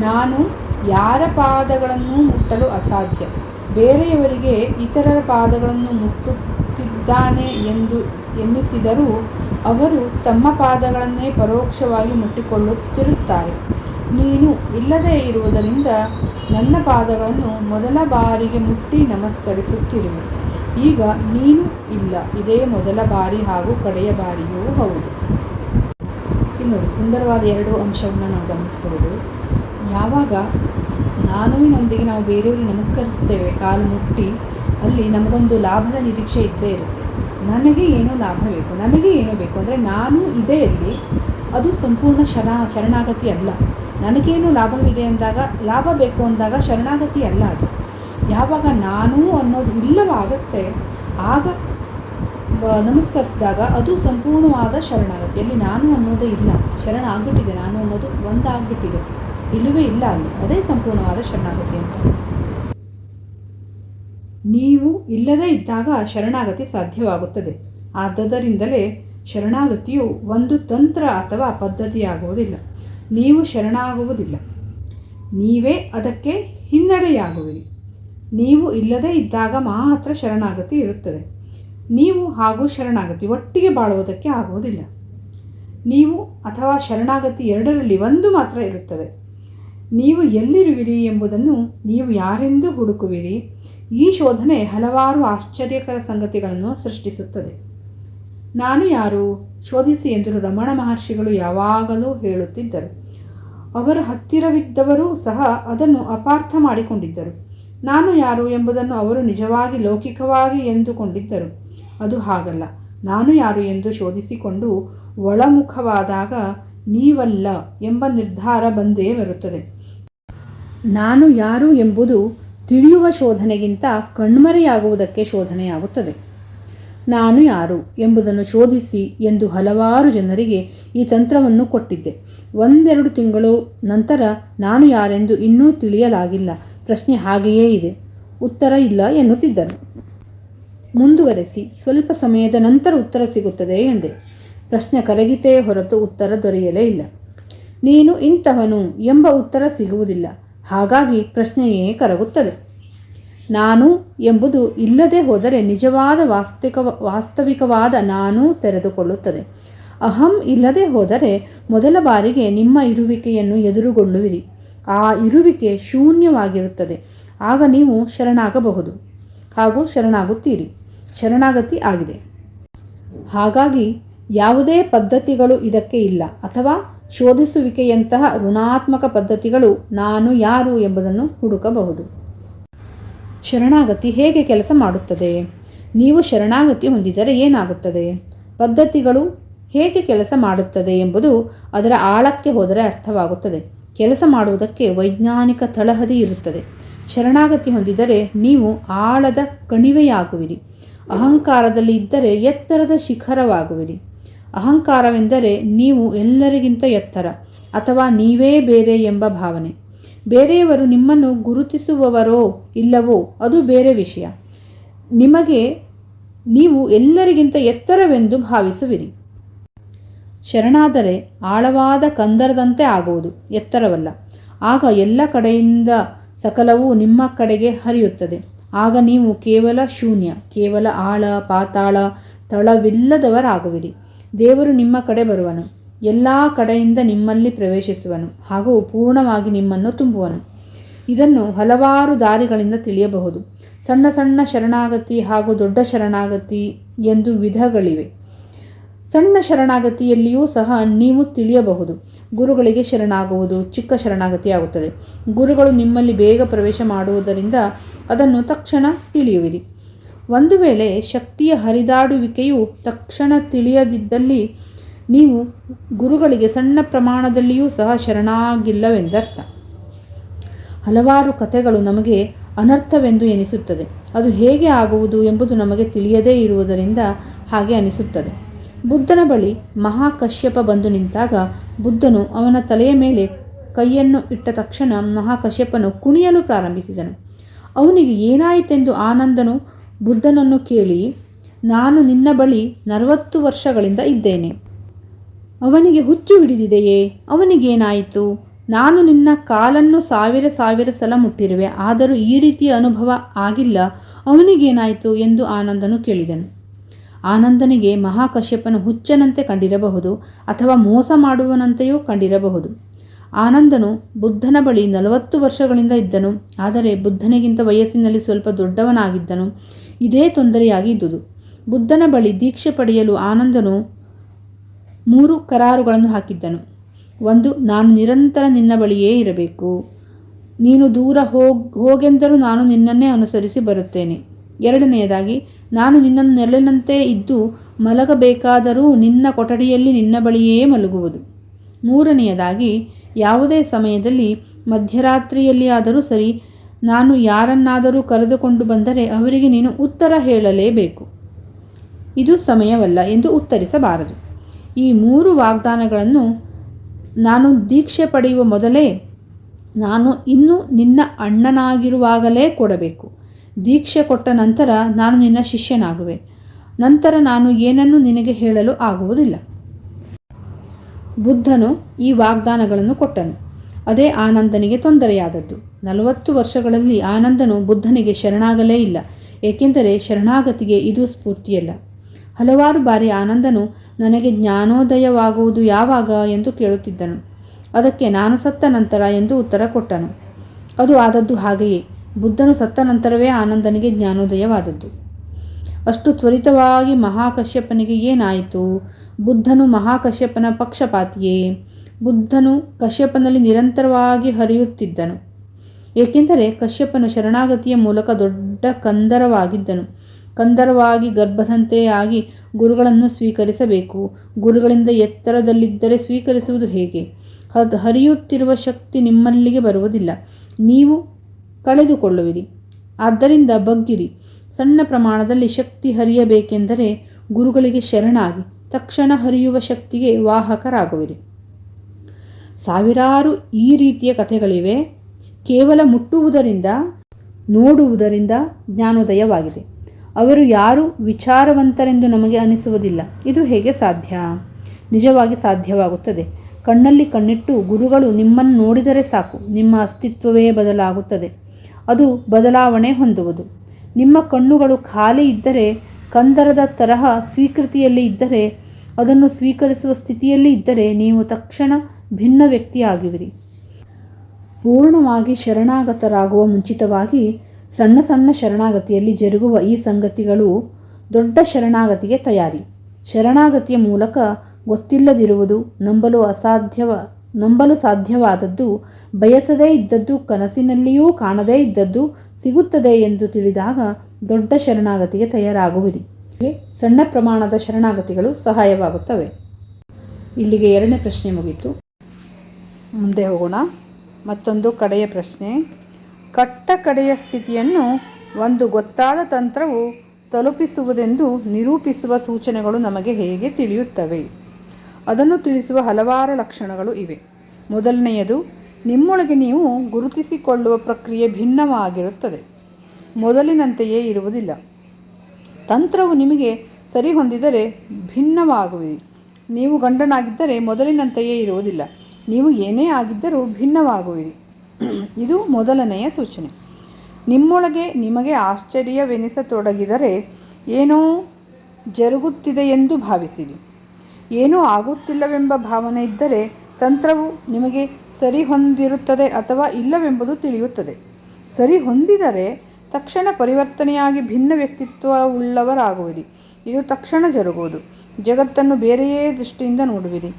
ನಾನು ಯಾರ ಪಾದಗಳನ್ನು ಮುಟ್ಟಲು ಅಸಾಧ್ಯ? ಬೇರೆಯವರಿಗೆ ಇತರರ ಪಾದಗಳನ್ನು ಮುಟ್ಟುತ್ತಿದ್ದಾನೆ ಎಂದು ಎನ್ನಿಸಿದರೂ ಅವರು ತಮ್ಮ ಪಾದಗಳನ್ನೇ ಪರೋಕ್ಷವಾಗಿ ಮುಟ್ಟಿಕೊಳ್ಳುತ್ತಿರುತ್ತಾರೆ. ನೀನು ಇಲ್ಲದೇ ಇರುವುದರಿಂದ ನನ್ನ ಪಾದಗಳನ್ನು ಮೊದಲ ಬಾರಿಗೆ ಮುಟ್ಟಿ ನಮಸ್ಕರಿಸುತ್ತಿರುವೆ. ಈಗ ನೀನು ಇಲ್ಲ, ಇದೇ ಮೊದಲ ಬಾರಿ ಹಾಗೂ ಕಡೆಯ ಬಾರಿಯೂ ಹೌದು. ಇಲ್ಲಿ ನೋಡಿ, ಸುಂದರವಾದ ಎರಡು ಅಂಶವನ್ನು ನಾವು ಗಮನಿಸಬಹುದು. ಯಾವಾಗ ನಾನುವಿನೊಂದಿಗೆ ನಾವು ಬೇರೆಯವ್ರಿಗೆ ನಮಸ್ಕರಿಸ್ತೇವೆ, ಕಾಲು ಮುಟ್ಟಿ, ಅಲ್ಲಿ ನಮಗೊಂದು ಲಾಭದ ನಿರೀಕ್ಷೆ ಇದ್ದೇ ಇರುತ್ತೆ. ನನಗೆ ಏನೋ ಲಾಭ ಬೇಕು, ನನಗೆ ಏನೋ ಬೇಕು ಅಂದರೆ ನಾನು ಇದೆ ಅಲ್ಲಿ ಅದು ಸಂಪೂರ್ಣ ಶರ, ಶರಣಾಗತಿ ಅಲ್ಲ. ನನಗೇನು ಲಾಭವಿದೆ ಅಂದಾಗ, ಲಾಭ ಬೇಕು ಅಂದಾಗ ಶರಣಾಗತಿ ಅಲ್ಲ ಅದು. ಯಾವಾಗ ನಾನು ಅನ್ನೋದು ಇಲ್ಲವಾಗುತ್ತೆ, ಆಗ ನಮಸ್ಕರಿಸಿದಾಗ ಅದು ಸಂಪೂರ್ಣವಾದ ಶರಣಾಗತಿ. ಅಲ್ಲಿ ನಾನು ಅನ್ನೋದೇ ಇಲ್ಲ. ಶರಣ ಆಗಿಬಿಟ್ಟಿದೆ, ನಾನು ಅನ್ನೋದು ಒಂದಾಗ್ಬಿಟ್ಟಿದೆ. ಇಲ್ಲವೇ ಇಲ್ಲ ಅಲ್ಲಿ ಅದೇ ಸಂಪೂರ್ಣವಾದ ಶರಣಾಗತಿ ಅಂತ. ನೀವು ಇಲ್ಲದೇ ಇದ್ದಾಗ ಶರಣಾಗತಿ ಸಾಧ್ಯವಾಗುತ್ತದೆ. ಆದ್ದರಿಂದಲೇ ಶರಣಾಗತಿಯು ಒಂದು ತಂತ್ರ ಅಥವಾ ಪದ್ಧತಿಯಾಗುವುದಿಲ್ಲ. ನೀವು ಶರಣಾಗುವುದಿಲ್ಲ. ನೀವೇ ಅದಕ್ಕೆ ಹಿನ್ನಡೆಯಾಗುವಿರಿ. ನೀವು ಇಲ್ಲದೇ ಇದ್ದಾಗ ಮಾತ್ರ ಶರಣಾಗತಿ ಇರುತ್ತದೆ. ನೀವು ಹಾಗೂ ಶರಣಾಗತಿ ಒಟ್ಟಿಗೆ ಬಾಳುವುದಕ್ಕೆ ಆಗುವುದಿಲ್ಲ. ನೀವು ಅಥವಾ ಶರಣಾಗತಿ ಎರಡರಲ್ಲಿ ಒಂದು ಮಾತ್ರ ಇರುತ್ತದೆ. ನೀವು ಎಲ್ಲಿರುವಿರಿ ಎಂಬುದನ್ನು ನೀವು ಯಾರೆಂದು ಹುಡುಕುವಿರಿ? ಈ ಶೋಧನೆ ಹಲವಾರು ಆಶ್ಚರ್ಯಕರ ಸಂಗತಿಗಳನ್ನು ಸೃಷ್ಟಿಸುತ್ತದೆ. ನಾನು ಯಾರು? ಶೋಧಿಸಿ ಎಂದು ರಮಣ ಮಹರ್ಷಿಗಳು ಯಾವಾಗಲೂ ಹೇಳುತ್ತಿದ್ದರು. ಅವರ ಹತ್ತಿರವಿದ್ದವರೂ ಸಹ ಅದನ್ನು ಅಪಾರ್ಥ ಮಾಡಿಕೊಂಡಿದ್ದರು. ನಾನು ಯಾರು ಎಂಬುದನ್ನು ಅವರು ನಿಜವಾಗಿ ಲೌಕಿಕವಾಗಿ ಎಂದುಕೊಂಡಿದ್ದರು. ಅದು ಹಾಗಲ್ಲ. ನಾನು ಯಾರು ಎಂದು ಶೋಧಿಸಿಕೊಂಡು ಒಳಮುಖವಾದಾಗ ನೀವಲ್ಲ ಎಂಬ ನಿರ್ಧಾರ ಬಂದೇ ಬರುತ್ತದೆ. ನಾನು ಯಾರು ಎಂಬುದು ತಿಳಿಯುವ ಶೋಧನೆಗಿಂತ ಕಣ್ಮರೆಯಾಗುವುದಕ್ಕೆ ಶೋಧನೆಯಾಗುತ್ತದೆ. ನಾನು ಯಾರು ಎಂಬುದನ್ನು ಶೋಧಿಸಿ ಎಂದು ಹಲವಾರು ಜನರಿಗೆ ಈ ತಂತ್ರವನ್ನು ಕೊಟ್ಟಿದ್ದೆ. ಒಂದೆರಡು ತಿಂಗಳು ನಂತರ ನಾನು ಯಾರೆಂದು ಇನ್ನೂ ತಿಳಿಯಲಾಗಿಲ್ಲ. ಪ್ರಶ್ನೆ ಹಾಗೆಯೇ ಇದೆ. ಉತ್ತರ ಇಲ್ಲ ಎನ್ನುತ್ತಿದ್ದರು. ಮುಂದುವರೆಸಿ ಸ್ವಲ್ಪ ಸಮಯದ ನಂತರ ಉತ್ತರ ಸಿಗುತ್ತದೆ ಎಂದೆ. ಪ್ರಶ್ನೆ ಕರಗಿತೇ ಹೊರತು ಉತ್ತರ ದೊರೆಯಲೇ ಇಲ್ಲ. ನೀನು ಇಂತಹನು ಎಂಬ ಉತ್ತರ ಸಿಗುವುದಿಲ್ಲ. ಹಾಗಾಗಿ ಪ್ರಶ್ನೆಯೇ ಕರಗುತ್ತದೆ. ನಾನು ಎಂಬುದು ಇಲ್ಲದೆ ಹೋದರೆ ನಿಜವಾದ ವಾಸ್ತವಿಕ, ವಾಸ್ತವಿಕವಾದ ನಾನು ತೆರೆದುಕೊಳ್ಳುತ್ತದೆ. ಅಹಂ ಇಲ್ಲದೆ ಹೋದರೆ ಮೊದಲ ಬಾರಿಗೆ ನಿಮ್ಮ ಇರುವಿಕೆಯನ್ನು ಎದುರುಗೊಳ್ಳುವಿರಿ. ಆ ಇರುವಿಕೆ ಶೂನ್ಯವಾಗಿರುತ್ತದೆ. ಆಗ ನೀವು ಶರಣಾಗಬಹುದು ಹಾಗೂ ಶರಣಾಗುತ್ತೀರಿ. ಶರಣಾಗತಿ ಆಗಿದೆ. ಹಾಗಾಗಿ ಯಾವುದೇ ಪದ್ಧತಿಗಳು ಇದಕ್ಕೆ ಇಲ್ಲ. ಅಥವಾ ಶೋಧಿಸುವಿಕೆಯಂತಹ ಋಣಾತ್ಮಕ ಪದ್ಧತಿಗಳು ನಾನು ಯಾರು ಎಂಬುದನ್ನು ಹುಡುಕಬಹುದು. ಶರಣಾಗತಿ ಹೇಗೆ ಕೆಲಸ ಮಾಡುತ್ತದೆ? ನೀವು ಶರಣಾಗತಿ ಹೊಂದಿದರೆ ಏನಾಗುತ್ತದೆ? ಪದ್ಧತಿಗಳು ಹೇಗೆ ಕೆಲಸ ಮಾಡುತ್ತದೆ ಎಂಬುದು ಅದರ ಆಳಕ್ಕೆ ಹೋದರೆ ಅರ್ಥವಾಗುತ್ತದೆ. ಕೆಲಸ ಮಾಡುವುದಕ್ಕೆ ವೈಜ್ಞಾನಿಕ ತಳಹದಿ ಇರುತ್ತದೆ. ಶರಣಾಗತಿ ಹೊಂದಿದರೆ ನೀವು ಆಳದ ಕಣಿವೆಯಾಗುವಿರಿ. ಅಹಂಕಾರದಲ್ಲಿ ಇದ್ದರೆ ಎತ್ತರದ ಶಿಖರವಾಗುವಿರಿ. ಅಹಂಕಾರವೆಂದರೆ ನೀವು ಎಲ್ಲರಿಗಿಂತ ಎತ್ತರ ಅಥವಾ ನೀವೇ ಬೇರೆ ಎಂಬ ಭಾವನೆ. ಬೇರೆಯವರು ನಿಮ್ಮನ್ನು ಗುರುತಿಸುವವರೋ ಇಲ್ಲವೋ ಅದು ಬೇರೆ ವಿಷಯ. ನಿಮಗೆ ನೀವು ಎಲ್ಲರಿಗಿಂತ ಎತ್ತರವೆಂದು ಭಾವಿಸುವಿರಿ. ಶರಣಾದರೆ ಆಳವಾದ ಕಂದರದಂತೆ ಆಗುವುದು, ಎತ್ತರವಲ್ಲ. ಆಗ ಎಲ್ಲ ಕಡೆಯಿಂದ ಸಕಲವೂ ನಿಮ್ಮ ಕಡೆಗೆ ಹರಿಯುತ್ತದೆ. ಆಗ ನೀವು ಕೇವಲ ಶೂನ್ಯ, ಕೇವಲ ಆಳ, ಪಾತಾಳ, ತಳವಿಲ್ಲದವರಾಗುವಿರಿ. ದೇವರು ನಿಮ್ಮ ಕಡೆ ಬರುವನು. ಎಲ್ಲ ಕಡೆಯಿಂದ ನಿಮ್ಮಲ್ಲಿ ಪ್ರವೇಶಿಸುವನು. ಹಾಗೂ ಪೂರ್ಣವಾಗಿ ನಿಮ್ಮನ್ನು ತುಂಬುವನು. ಇದನ್ನು ಹಲವಾರು ದಾರಿಗಳಿಂದ ತಿಳಿಯಬಹುದು. ಸಣ್ಣ ಸಣ್ಣ ಶರಣಾಗತಿ ಹಾಗೂ ದೊಡ್ಡ ಶರಣಾಗತಿ ಎಂದು ವಿಧಗಳಿವೆ. ಸಣ್ಣ ಶರಣಾಗತಿಯಲ್ಲಿಯೂ ಸಹ ನೀವು ತಿಳಿಯಬಹುದು. ಗುರುಗಳಿಗೆ ಶರಣಾಗುವುದು ಚಿಕ್ಕ ಶರಣಾಗತಿ ಆಗುತ್ತದೆ. ಗುರುಗಳು ನಿಮ್ಮಲ್ಲಿ ಬೇಗ ಪ್ರವೇಶ ಮಾಡುವುದರಿಂದ ಅದನ್ನು ತಕ್ಷಣ ತಿಳಿಯುವಿರಿ. ಒಂದು ವೇಳೆ ಶಕ್ತಿಯ ಹರಿದಾಡುವಿಕೆಯು ತಕ್ಷಣ ತಿಳಿಯದಿದ್ದಲ್ಲಿ ನೀವು ಗುರುಗಳಿಗೆ ಸಣ್ಣ ಪ್ರಮಾಣದಲ್ಲಿಯೂ ಸಹ ಶರಣಾಗಿಲ್ಲವೆಂದರ್ಥ. ಹಲವಾರು ಕಥೆಗಳು ನಮಗೆ ಅನರ್ಥವೆಂದು ಎನಿಸುತ್ತದೆ. ಅದು ಹೇಗೆ ಆಗುವುದು ಎಂಬುದು ನಮಗೆ ತಿಳಿಯದೇ ಇರುವುದರಿಂದ ಹಾಗೆ ಅನಿಸುತ್ತದೆ. ಬುದ್ಧನ ಬಳಿ ಮಹಾಕಶ್ಯಪ ಬಂದು ನಿಂತಾಗ ಬುದ್ಧನು ಅವನ ತಲೆಯ ಮೇಲೆ ಕೈಯನ್ನು ಇಟ್ಟ ತಕ್ಷಣ ಮಹಾಕಶ್ಯಪನು ಕುಣಿಯಲು ಪ್ರಾರಂಭಿಸಿದನು. ಅವನಿಗೆ ಏನಾಯಿತೆಂದು ಆನಂದನು ಬುದ್ಧನನ್ನು ಕೇಳಿ, ನಾನು ನಿನ್ನ ಬಳಿ ನಲವತ್ತು ವರ್ಷಗಳಿಂದ ಇದ್ದೇನೆ. ಅವನಿಗೆ ಹುಚ್ಚು ಹಿಡಿದಿದೆಯೇ? ಅವನಿಗೇನಾಯಿತು? ನಾನು ನಿನ್ನ ಕಾಲನ್ನು ಸಾವಿರ ಸಾವಿರ ಸಲ ಮುಟ್ಟಿರುವೆ. ಆದರೂ ಈ ರೀತಿಯ ಅನುಭವ ಆಗಿಲ್ಲ. ಅವನಿಗೇನಾಯಿತು? ಎಂದು ಆನಂದನು ಕೇಳಿದನು. ಆನಂದನಿಗೆ ಮಹಾಕಶ್ಯಪನು ಹುಚ್ಚನಂತೆ ಕಂಡಿರಬಹುದು ಅಥವಾ ಮೋಸ ಮಾಡುವನಂತೆಯೂ ಕಂಡಿರಬಹುದು. ಆನಂದನು ಬುದ್ಧನ ಬಳಿ ನಲವತ್ತು ವರ್ಷಗಳಿಂದ ಇದ್ದನು. ಆದರೆ ಬುದ್ಧನಿಗಿಂತ ವಯಸ್ಸಿನಲ್ಲಿ ಸ್ವಲ್ಪ ದೊಡ್ಡವನಾಗಿದ್ದನು. ಇದೇ ತೊಂದರೆಯಾಗಿದ್ದುದು. ಬುದ್ಧನ ಬಳಿ ದೀಕ್ಷೆ ಪಡೆಯಲು ಆನಂದನು ಮೂರು ಕರಾರುಗಳನ್ನು ಹಾಕಿದ್ದನು. ಒಂದು, ನಾನು ನಿರಂತರ ನಿನ್ನ ಬಳಿಯೇ ಇರಬೇಕು. ನೀನು ದೂರ ಹೋಗ್, ಹೋಗೆಂದರೂ ನಾನು ನಿನ್ನನ್ನೇ ಅನುಸರಿಸಿ ಬರುತ್ತೇನೆ. ಎರಡನೆಯದಾಗಿ, ನಾನು ನಿನ್ನನ್ನು ನೆರಳಿನಂತೆ ಇದ್ದು ಮಲಗಬೇಕಾದರೂ ನಿನ್ನ ಕೊಠಡಿಯಲ್ಲಿ ನಿನ್ನ ಬಳಿಯೇ ಮಲಗುವುದು. ಮೂರನೆಯದಾಗಿ, ಯಾವುದೇ ಸಮಯದಲ್ಲಿ ಮಧ್ಯರಾತ್ರಿಯಲ್ಲಿ ಆದರೂ ಸರಿ ನಾನು ಯಾರನ್ನಾದರೂ ಕರೆದುಕೊಂಡು ಬಂದರೆ ಅವರಿಗೆ ನೀನು ಉತ್ತರ ಹೇಳಲೇಬೇಕು. ಇದು ಸಮಯವಲ್ಲ ಎಂದು ಉತ್ತರಿಸಬಾರದು. ಈ ಮೂರು ವಾಗ್ದಾನಗಳನ್ನು ನಾನು ದೀಕ್ಷೆ ಪಡೆಯುವ ಮೊದಲೇ ನಾನು ಇನ್ನು ನಿನ್ನ ಅಣ್ಣನಾಗಿರುವಾಗಲೇ ಕೊಡಬೇಕು. ದೀಕ್ಷೆ ಕೊಟ್ಟ ನಂತರ ನಾನು ನಿನ್ನ ಶಿಷ್ಯನಾಗುವೆ. ನಂತರ ನಾನು ಏನನ್ನು ನಿನಗೆ ಹೇಳಲು ಆಗುವುದಿಲ್ಲ. ಬುದ್ಧನು ಈ ವಾಗ್ದಾನಗಳನ್ನು ಕೊಟ್ಟನು. ಅದೇ ಆನಂದನಿಗೆ ತೊಂದರೆಯಾದದ್ದು. ನಲವತ್ತು ವರ್ಷಗಳಲ್ಲಿ ಆನಂದನು ಬುದ್ಧನಿಗೆ ಶರಣಾಗಲೇ ಇಲ್ಲ, ಏಕೆಂದರೆ ಶರಣಾಗತಿಗೆ ಇದು ಸ್ಫೂರ್ತಿಯಲ್ಲ. ಹಲವಾರು ಬಾರಿ ಆನಂದನು, ನನಗೆ ಜ್ಞಾನೋದಯವಾಗುವುದು ಯಾವಾಗ ಎಂದು ಕೇಳುತ್ತಿದ್ದನು. ಅದಕ್ಕೆ ನಾನು ಸತ್ತ ನಂತರ ಎಂದು ಉತ್ತರ ಕೊಟ್ಟನು. ಅದು ಆದದ್ದು ಹಾಗೆಯೇ, ಬುದ್ಧನು ಸತ್ತ ನಂತರವೇ ಆನಂದನಿಗೆ ಜ್ಞಾನೋದಯವಾದದ್ದು. ಅಷ್ಟು ತ್ವರಿತವಾಗಿ ಮಹಾಕಶ್ಯಪನಿಗೆ ಏನಾಯಿತು? ಬುದ್ಧನು ಮಹಾಕಶ್ಯಪನ ಪಕ್ಷಪಾತಿಯೇ? ಬುದ್ಧನು ಕಶ್ಯಪನಲ್ಲಿ ನಿರಂತರವಾಗಿ ಹರಿಯುತ್ತಿದ್ದನು. ಏಕೆಂದರೆ ಕಶ್ಯಪನು ಶರಣಾಗತಿಯ ಮೂಲಕ ದೊಡ್ಡ ಕಂದರವಾಗಿದ್ದನು. ಕಂದರವಾಗಿ ಗರ್ಭದಂತೆಯಾಗಿ ಗುರುಗಳನ್ನು ಸ್ವೀಕರಿಸಬೇಕು. ಗುರುಗಳಿಂದ ಎತ್ತರದಲ್ಲಿದ್ದರೆ ಸ್ವೀಕರಿಸುವುದು ಹೇಗೆ? ಅದು ಹರಿಯುತ್ತಿರುವ ಶಕ್ತಿ ನಿಮ್ಮಲ್ಲಿಗೆ ಬರುವುದಿಲ್ಲ. ನೀವು ಕಳೆದುಕೊಳ್ಳುವಿರಿ. ಆದ್ದರಿಂದ ಬಗ್ಗಿರಿ. ಸಣ್ಣ ಪ್ರಮಾಣದಲ್ಲಿ ಶಕ್ತಿ ಹರಿಯಬೇಕೆಂದರೆ ಗುರುಗಳಿಗೆ ಶರಣಾಗಿ, ತಕ್ಷಣ ಹರಿಯುವ ಶಕ್ತಿಗೆ ವಾಹಕರಾಗುವಿರಿ. ಸಾವಿರಾರು ಈ ರೀತಿಯ ಕಥೆಗಳಿವೆ. ಕೇವಲ ಮುಟ್ಟುವುದರಿಂದ, ನೋಡುವುದರಿಂದ ಜ್ಞಾನೋದಯವಾಗಿದೆ. ಅವರು ಯಾರು ವಿಚಾರವಂತರೆಂದು ನಮಗೆ ಅನಿಸುವುದಿಲ್ಲ. ಇದು ಹೇಗೆ ಸಾಧ್ಯ? ನಿಜವಾಗಿ ಸಾಧ್ಯವಾಗುತ್ತದೆ. ಕಣ್ಣಲ್ಲಿ ಕಣ್ಣಿಟ್ಟು ಗುರುಗಳು ನಿಮ್ಮನ್ನು ನೋಡಿದರೆ ಸಾಕು. ನಿಮ್ಮ ಅಸ್ತಿತ್ವವೇ ಬದಲಾಗುತ್ತದೆ. ಅದು ಬದಲಾವಣೆ ಹೊಂದುವುದು. ನಿಮ್ಮ ಕಣ್ಣುಗಳು ಖಾಲಿ ಇದ್ದರೆ, ಕಂದರದ ತರಹ ಸ್ವೀಕೃತಿಯಲ್ಲಿ ಇದ್ದರೆ, ಅದನ್ನು ಸ್ವೀಕರಿಸುವ ಸ್ಥಿತಿಯಲ್ಲಿ ಇದ್ದರೆ, ನೀವು ತಕ್ಷಣ ಭಿನ್ನ ವ್ಯಕ್ತಿಯಾಗುವಿರಿ. ಪೂರ್ಣವಾಗಿ ಶರಣಾಗತರಾಗುವ ಮುಂಚಿತವಾಗಿ ಸಣ್ಣ ಸಣ್ಣ ಶರಣಾಗತಿಯಲ್ಲಿ ಜರುಗುವ ಈ ಸಂಗತಿಗಳು ದೊಡ್ಡ ಶರಣಾಗತಿಗೆ ತಯಾರಿ. ಶರಣಾಗತಿಯ ಮೂಲಕ ಗೊತ್ತಿಲ್ಲದಿರುವುದು ನಂಬಲು ಅಸಾಧ್ಯವ, ನಂಬಲು ಸಾಧ್ಯವಾದದ್ದು, ಬಯಸದೇ ಇದ್ದದ್ದು, ಕನಸಿನಲ್ಲಿಯೂ ಕಾಣದೇ ಇದ್ದದ್ದು ಸಿಗುತ್ತದೆ ಎಂದು ತಿಳಿದಾಗ ದೊಡ್ಡ ಶರಣಾಗತಿಗೆ ತಯಾರಾಗುವಿರಿ. ಸಣ್ಣ ಪ್ರಮಾಣದ ಶರಣಾಗತಿಗಳು ಸಹಾಯವಾಗುತ್ತವೆ. ಇಲ್ಲಿಗೆ ಎರಡನೇ ಪ್ರಶ್ನೆ ಮುಗಿತು. ಮುಂದೆ ಹೋಗೋಣ. ಮತ್ತೊಂದು ಕಡೆಯ ಪ್ರಶ್ನೆ. ಕಟ್ಟ ಕಡೆಯ ಸ್ಥಿತಿಯನ್ನು ಒಂದು ಗೊತ್ತಾದ ತಂತ್ರವು ತಲುಪಿಸುವುದೆಂದು ನಿರೂಪಿಸುವ ಸೂಚನೆಗಳು ನಮಗೆ ಹೇಗೆ ತಿಳಿಯುತ್ತವೆ? ಅದನ್ನು ತಿಳಿಸುವ ಹಲವಾರು ಲಕ್ಷಣಗಳು ಇವೆ. ಮೊದಲನೆಯದು, ನಿಮ್ಮೊಳಗೆ ನೀವು ಗುರುತಿಸಿಕೊಳ್ಳುವ ಪ್ರಕ್ರಿಯೆ ಭಿನ್ನವಾಗಿರುತ್ತದೆ. ಮೊದಲಿನಂತೆಯೇ ಇರುವುದಿಲ್ಲ. ತಂತ್ರವು ನಿಮಗೆ ಸರಿ ಹೊಂದಿದರೆ ಭಿನ್ನವಾಗುವಿರಿ. ನೀವು ಗಂಡನಾಗಿದ್ದರೆ ಮೊದಲಿನಂತೆಯೇ ಇರುವುದಿಲ್ಲ. ನೀವು ಏನೇ ಆಗಿದ್ದರೂ ಭಿನ್ನವಾಗುವಿರಿ. ಇದು ಮೊದಲನೆಯ ಸೂಚನೆ. ನಿಮ್ಮೊಳಗೆ ನಿಮಗೆ ಆಶ್ಚರ್ಯವೆನಿಸತೊಡಗಿದರೆ ಏನೋ ಜರುಗುತ್ತಿದೆ ಎಂದು ಭಾವಿಸಿರಿ. ಏನೂ ಆಗುತ್ತಿಲ್ಲವೆಂಬ ಭಾವನೆ ಇದ್ದರೆ ತಂತ್ರವು ನಿಮಗೆ ಸರಿ ಹೊಂದಿರುತ್ತದೆ ಅಥವಾ ಇಲ್ಲವೆಂಬುದು ತಿಳಿಯುತ್ತದೆ. ಸರಿ ಹೊಂದಿದರೆ ತಕ್ಷಣ ಪರಿವರ್ತನೆಯಾಗಿ ಭಿನ್ನ ವ್ಯಕ್ತಿತ್ವವುಳ್ಳವರಾಗುವಿರಿ. ಇದು ತಕ್ಷಣ ಜರುಗುವುದು. ಜಗತ್ತನ್ನು ಬೇರೆಯೇ ದೃಷ್ಟಿಯಿಂದ ನೋಡುವಿರಿ.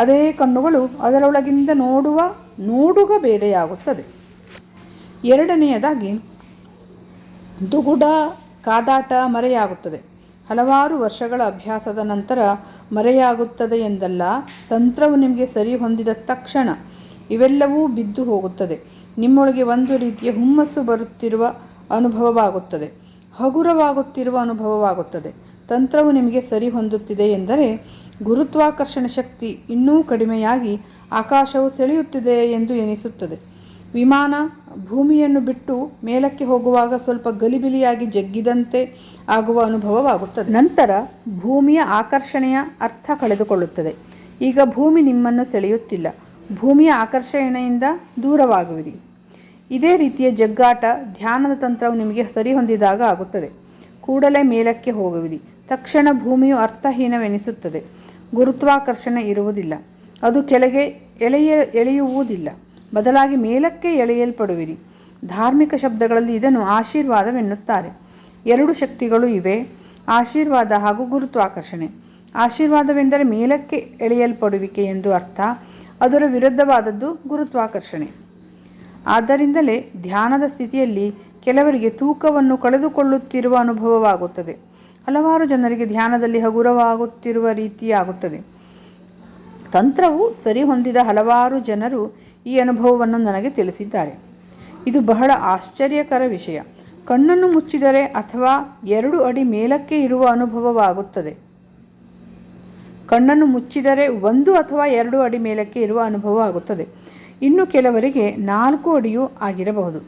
ಅದೇ ಕಣ್ಣುಗಳು ಅದರೊಳಗಿಂದ ನೋಡುವ, ನೋಡುಗ ಬೇರೆಯಾಗುತ್ತದೆ. ಎರಡನೆಯದಾಗಿ, ದುಗುಡ, ಕಾದಾಟ ಮರೆಯಾಗುತ್ತದೆ. ಹಲವಾರು ವರ್ಷಗಳ ಅಭ್ಯಾಸದ ನಂತರ ಮರೆಯಾಗುತ್ತದೆ ಎಂದಲ್ಲ, ತಂತ್ರವು ನಿಮಗೆ ಸರಿ ಹೊಂದಿದ ತಕ್ಷಣ ಇವೆಲ್ಲವೂ ಬಿದ್ದು ಹೋಗುತ್ತದೆ. ನಿಮ್ಮೊಳಗೆ ಒಂದು ರೀತಿಯ ಹುಮ್ಮಸ್ಸು ಬರುತ್ತಿರುವ ಅನುಭವವಾಗುತ್ತದೆ. ಹಗುರವಾಗುತ್ತಿರುವ ಅನುಭವವಾಗುತ್ತದೆ. ತಂತ್ರವು ನಿಮಗೆ ಸರಿ ಹೊಂದುತ್ತಿದೆ ಎಂದರೆ ಗುರುತ್ವಾಕರ್ಷಣ ಶಕ್ತಿ ಇನ್ನೂ ಕಡಿಮೆಯಾಗಿ ಆಕಾಶವು ಸೆಳೆಯುತ್ತಿದೆ ಎಂದು ಎನಿಸುತ್ತದೆ. ವಿಮಾನ ಭೂಮಿಯನ್ನು ಬಿಟ್ಟು ಮೇಲಕ್ಕೆ ಹೋಗುವಾಗ ಸ್ವಲ್ಪ ಗಲಿಬಿಲಿಯಾಗಿ ಜಗ್ಗಿದಂತೆ ಆಗುವ ಅನುಭವವಾಗುತ್ತದೆ. ನಂತರ ಭೂಮಿಯ ಆಕರ್ಷಣೆಯ ಅರ್ಥ ಕಳೆದುಕೊಳ್ಳುತ್ತದೆ. ಈಗ ಭೂಮಿ ನಿಮ್ಮನ್ನು ಸೆಳೆಯುತ್ತಿಲ್ಲ. ಭೂಮಿಯ ಆಕರ್ಷಣೆಯಿಂದ ದೂರವಾಗುವಿರಿ. ಇದೇ ರೀತಿಯ ಜಗ್ಗಾಟ ಧ್ಯಾನದ ತಂತ್ರವು ನಿಮಗೆ ಸರಿಹೊಂದಿದಾಗ ಆಗುತ್ತದೆ. ಕೂಡಲೇ ಮೇಲಕ್ಕೆ ಹೋಗುವಿರಿ. ತಕ್ಷಣ ಭೂಮಿಯು ಅರ್ಥಹೀನವೆನಿಸುತ್ತದೆ. ಗುರುತ್ವಾಕರ್ಷಣೆ ಇರುವುದಿಲ್ಲ. ಅದು ಕೆಳಗೆ ಎಳೆಯ, ಎಳೆಯುವುದಿಲ್ಲ. ಬದಲಾಗಿ ಮೇಲಕ್ಕೆ ಎಳೆಯಲ್ಪಡುವಿರಿ. ಧಾರ್ಮಿಕ ಶಬ್ದಗಳಲ್ಲಿ ಇದನ್ನು ಆಶೀರ್ವಾದವೆನ್ನುತ್ತಾರೆ. ಎರಡು ಶಕ್ತಿಗಳು ಇವೆ, ಆಶೀರ್ವಾದ ಹಾಗೂ ಗುರುತ್ವಾಕರ್ಷಣೆ. ಆಶೀರ್ವಾದವೆಂದರೆ ಮೇಲಕ್ಕೆ ಎಳೆಯಲ್ಪಡುವಿಕೆ ಎಂದು ಅರ್ಥ, ಅದರ ವಿರುದ್ಧವಾದದ್ದು ಗುರುತ್ವಾಕರ್ಷಣೆ. ಆದ್ದರಿಂದಲೇ ಧ್ಯಾನದ ಸ್ಥಿತಿಯಲ್ಲಿ ಕೆಲವರಿಗೆ ತೂಕವನ್ನು ಕಳೆದುಕೊಳ್ಳುತ್ತಿರುವ ಅನುಭವವಾಗುತ್ತದೆ. ಹಲವಾರು ಜನರಿಗೆ ಧ್ಯಾನದಲ್ಲಿ ಹಗುರವಾಗುತ್ತಿರುವ ರೀತಿಯಾಗುತ್ತದೆ. ತಂತ್ರವು ಸರಿ ಹೊಂದಿದ ಹಲವಾರು ಜನರು ಈ ಅನುಭವವನ್ನು ನನಗೆ ತಿಳಿಸಿದ್ದಾರೆ. ಇದು ಬಹಳ ಆಶ್ಚರ್ಯಕರ ವಿಷಯ. ಕಣ್ಣನ್ನು ಮುಚ್ಚಿದರೆ ಅಥವಾ ಎರಡು ಅಡಿ ಮೇಲಕ್ಕೆ ಇರುವ ಅನುಭವವಾಗುತ್ತದೆ. ಕಣ್ಣನ್ನು ಮುಚ್ಚಿದರೆ ಒಂದು ಅಥವಾ ಎರಡು ಅಡಿ ಮೇಲಕ್ಕೆ ಇರುವ ಅನುಭವ ಆಗುತ್ತದೆ ಇನ್ನು ಕೆಲವರಿಗೆ ನಾಲ್ಕು ಅಡಿಯೂ ಆಗಿರಬಹುದು.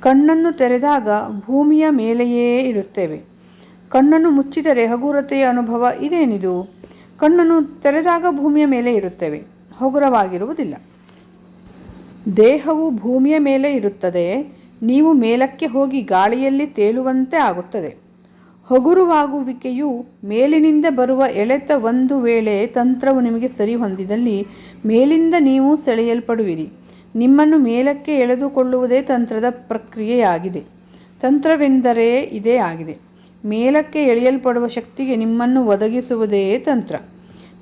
ಕಣ್ಣನ್ನು ತೆರೆದಾಗ ಭೂಮಿಯ ಮೇಲೆಯೇ ಇರುತ್ತೇವೆ. ಕಣ್ಣನ್ನು ಮುಚ್ಚಿದರೆ ಹಗುರತೆಯ ಅನುಭವ ಇದೇನಿದು? ಕಣ್ಣನ್ನು ತೆರೆದಾಗ ಭೂಮಿಯ ಮೇಲೆ ಇರುತ್ತೇವೆ. ಹಗುರವಾಗಿರುವುದಿಲ್ಲ. ದೇಹವು ಭೂಮಿಯ ಮೇಲೆ ಇರುತ್ತದೆ. ನೀವು ಮೇಲಕ್ಕೆ ಹೋಗಿ ಗಾಳಿಯಲ್ಲಿ ತೇಲುವಂತೆ ಆಗುತ್ತದೆ. ಹಗುರವಾಗುವಿಕೆಯು ಮೇಲಿನಿಂದ ಬರುವ ಎಳೆತ ಒಂದು ವೇಳೆ ತಂತ್ರವು ನಿಮಗೆ ಸರಿ ಹೊಂದಿದಲ್ಲಿ ಮೇಲಿಂದ ನೀವು ಸೆಳೆಯಲ್ಪಡುವಿರಿ. ನಿಮ್ಮನ್ನು ಮೇಲಕ್ಕೆ ಎಳೆದುಕೊಳ್ಳುವುದೇ ತಂತ್ರದ ಪ್ರಕ್ರಿಯೆಯಾಗಿದೆ. ತಂತ್ರವೆಂದರೆ ಇದೇ ಆಗಿದೆ. ಮೇಲಕ್ಕೆ ಎಳೆಯಲ್ಪಡುವ ಶಕ್ತಿಗೆ ನಿಮ್ಮನ್ನು ಒದಗಿಸುವುದೇ ತಂತ್ರ.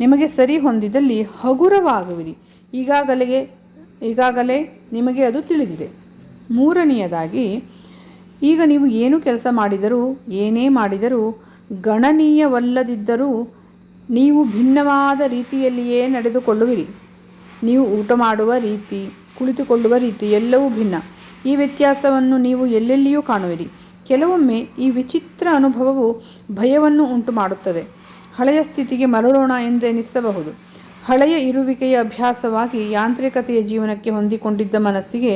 ನಿಮಗೆ ಸರಿ ಹೊಂದಿದಲ್ಲಿ ಹಗುರವಾಗುವಿರಿ. ಈಗಾಗಲೇ ಈಗಾಗಲೇ ನಿಮಗೆ ಅದು ತಿಳಿದಿದೆ. ಮೂರನೆಯದಾಗಿ, ಈಗ ನೀವು ಏನು ಕೆಲಸ ಮಾಡಿದರೂ, ಏನೇ ಮಾಡಿದರೂ, ಗಣನೀಯವಲ್ಲದಿದ್ದರೂ ನೀವು ಭಿನ್ನವಾದ ರೀತಿಯಲ್ಲಿಯೇ ನಡೆದುಕೊಳ್ಳುವಿರಿ. ನೀವು ಊಟ ಮಾಡುವ ರೀತಿ, ಕುಳಿತುಕೊಳ್ಳುವ ರೀತಿ ಎಲ್ಲವೂ ಭಿನ್ನ. ಈ ವ್ಯತ್ಯಾಸವನ್ನು ನೀವು ಎಲ್ಲೆಲ್ಲಿಯೂ ಕಾಣುವಿರಿ. ಕೆಲವೊಮ್ಮೆ ಈ ವಿಚಿತ್ರ ಅನುಭವವು ಭಯವನ್ನು ಉಂಟು ಮಾಡುತ್ತದೆ ಹಳೆಯ ಸ್ಥಿತಿಗೆ ಮರಳೋಣ ಎಂದೆನಿಸಬಹುದು. ಹಳೆಯ ಇರುವಿಕೆಯ ಅಭ್ಯಾಸವಾಗಿ ಯಾಂತ್ರಿಕತೆಯ ಜೀವನಕ್ಕೆ ಹೊಂದಿಕೊಂಡಿದ್ದ ಮನಸ್ಸಿಗೆ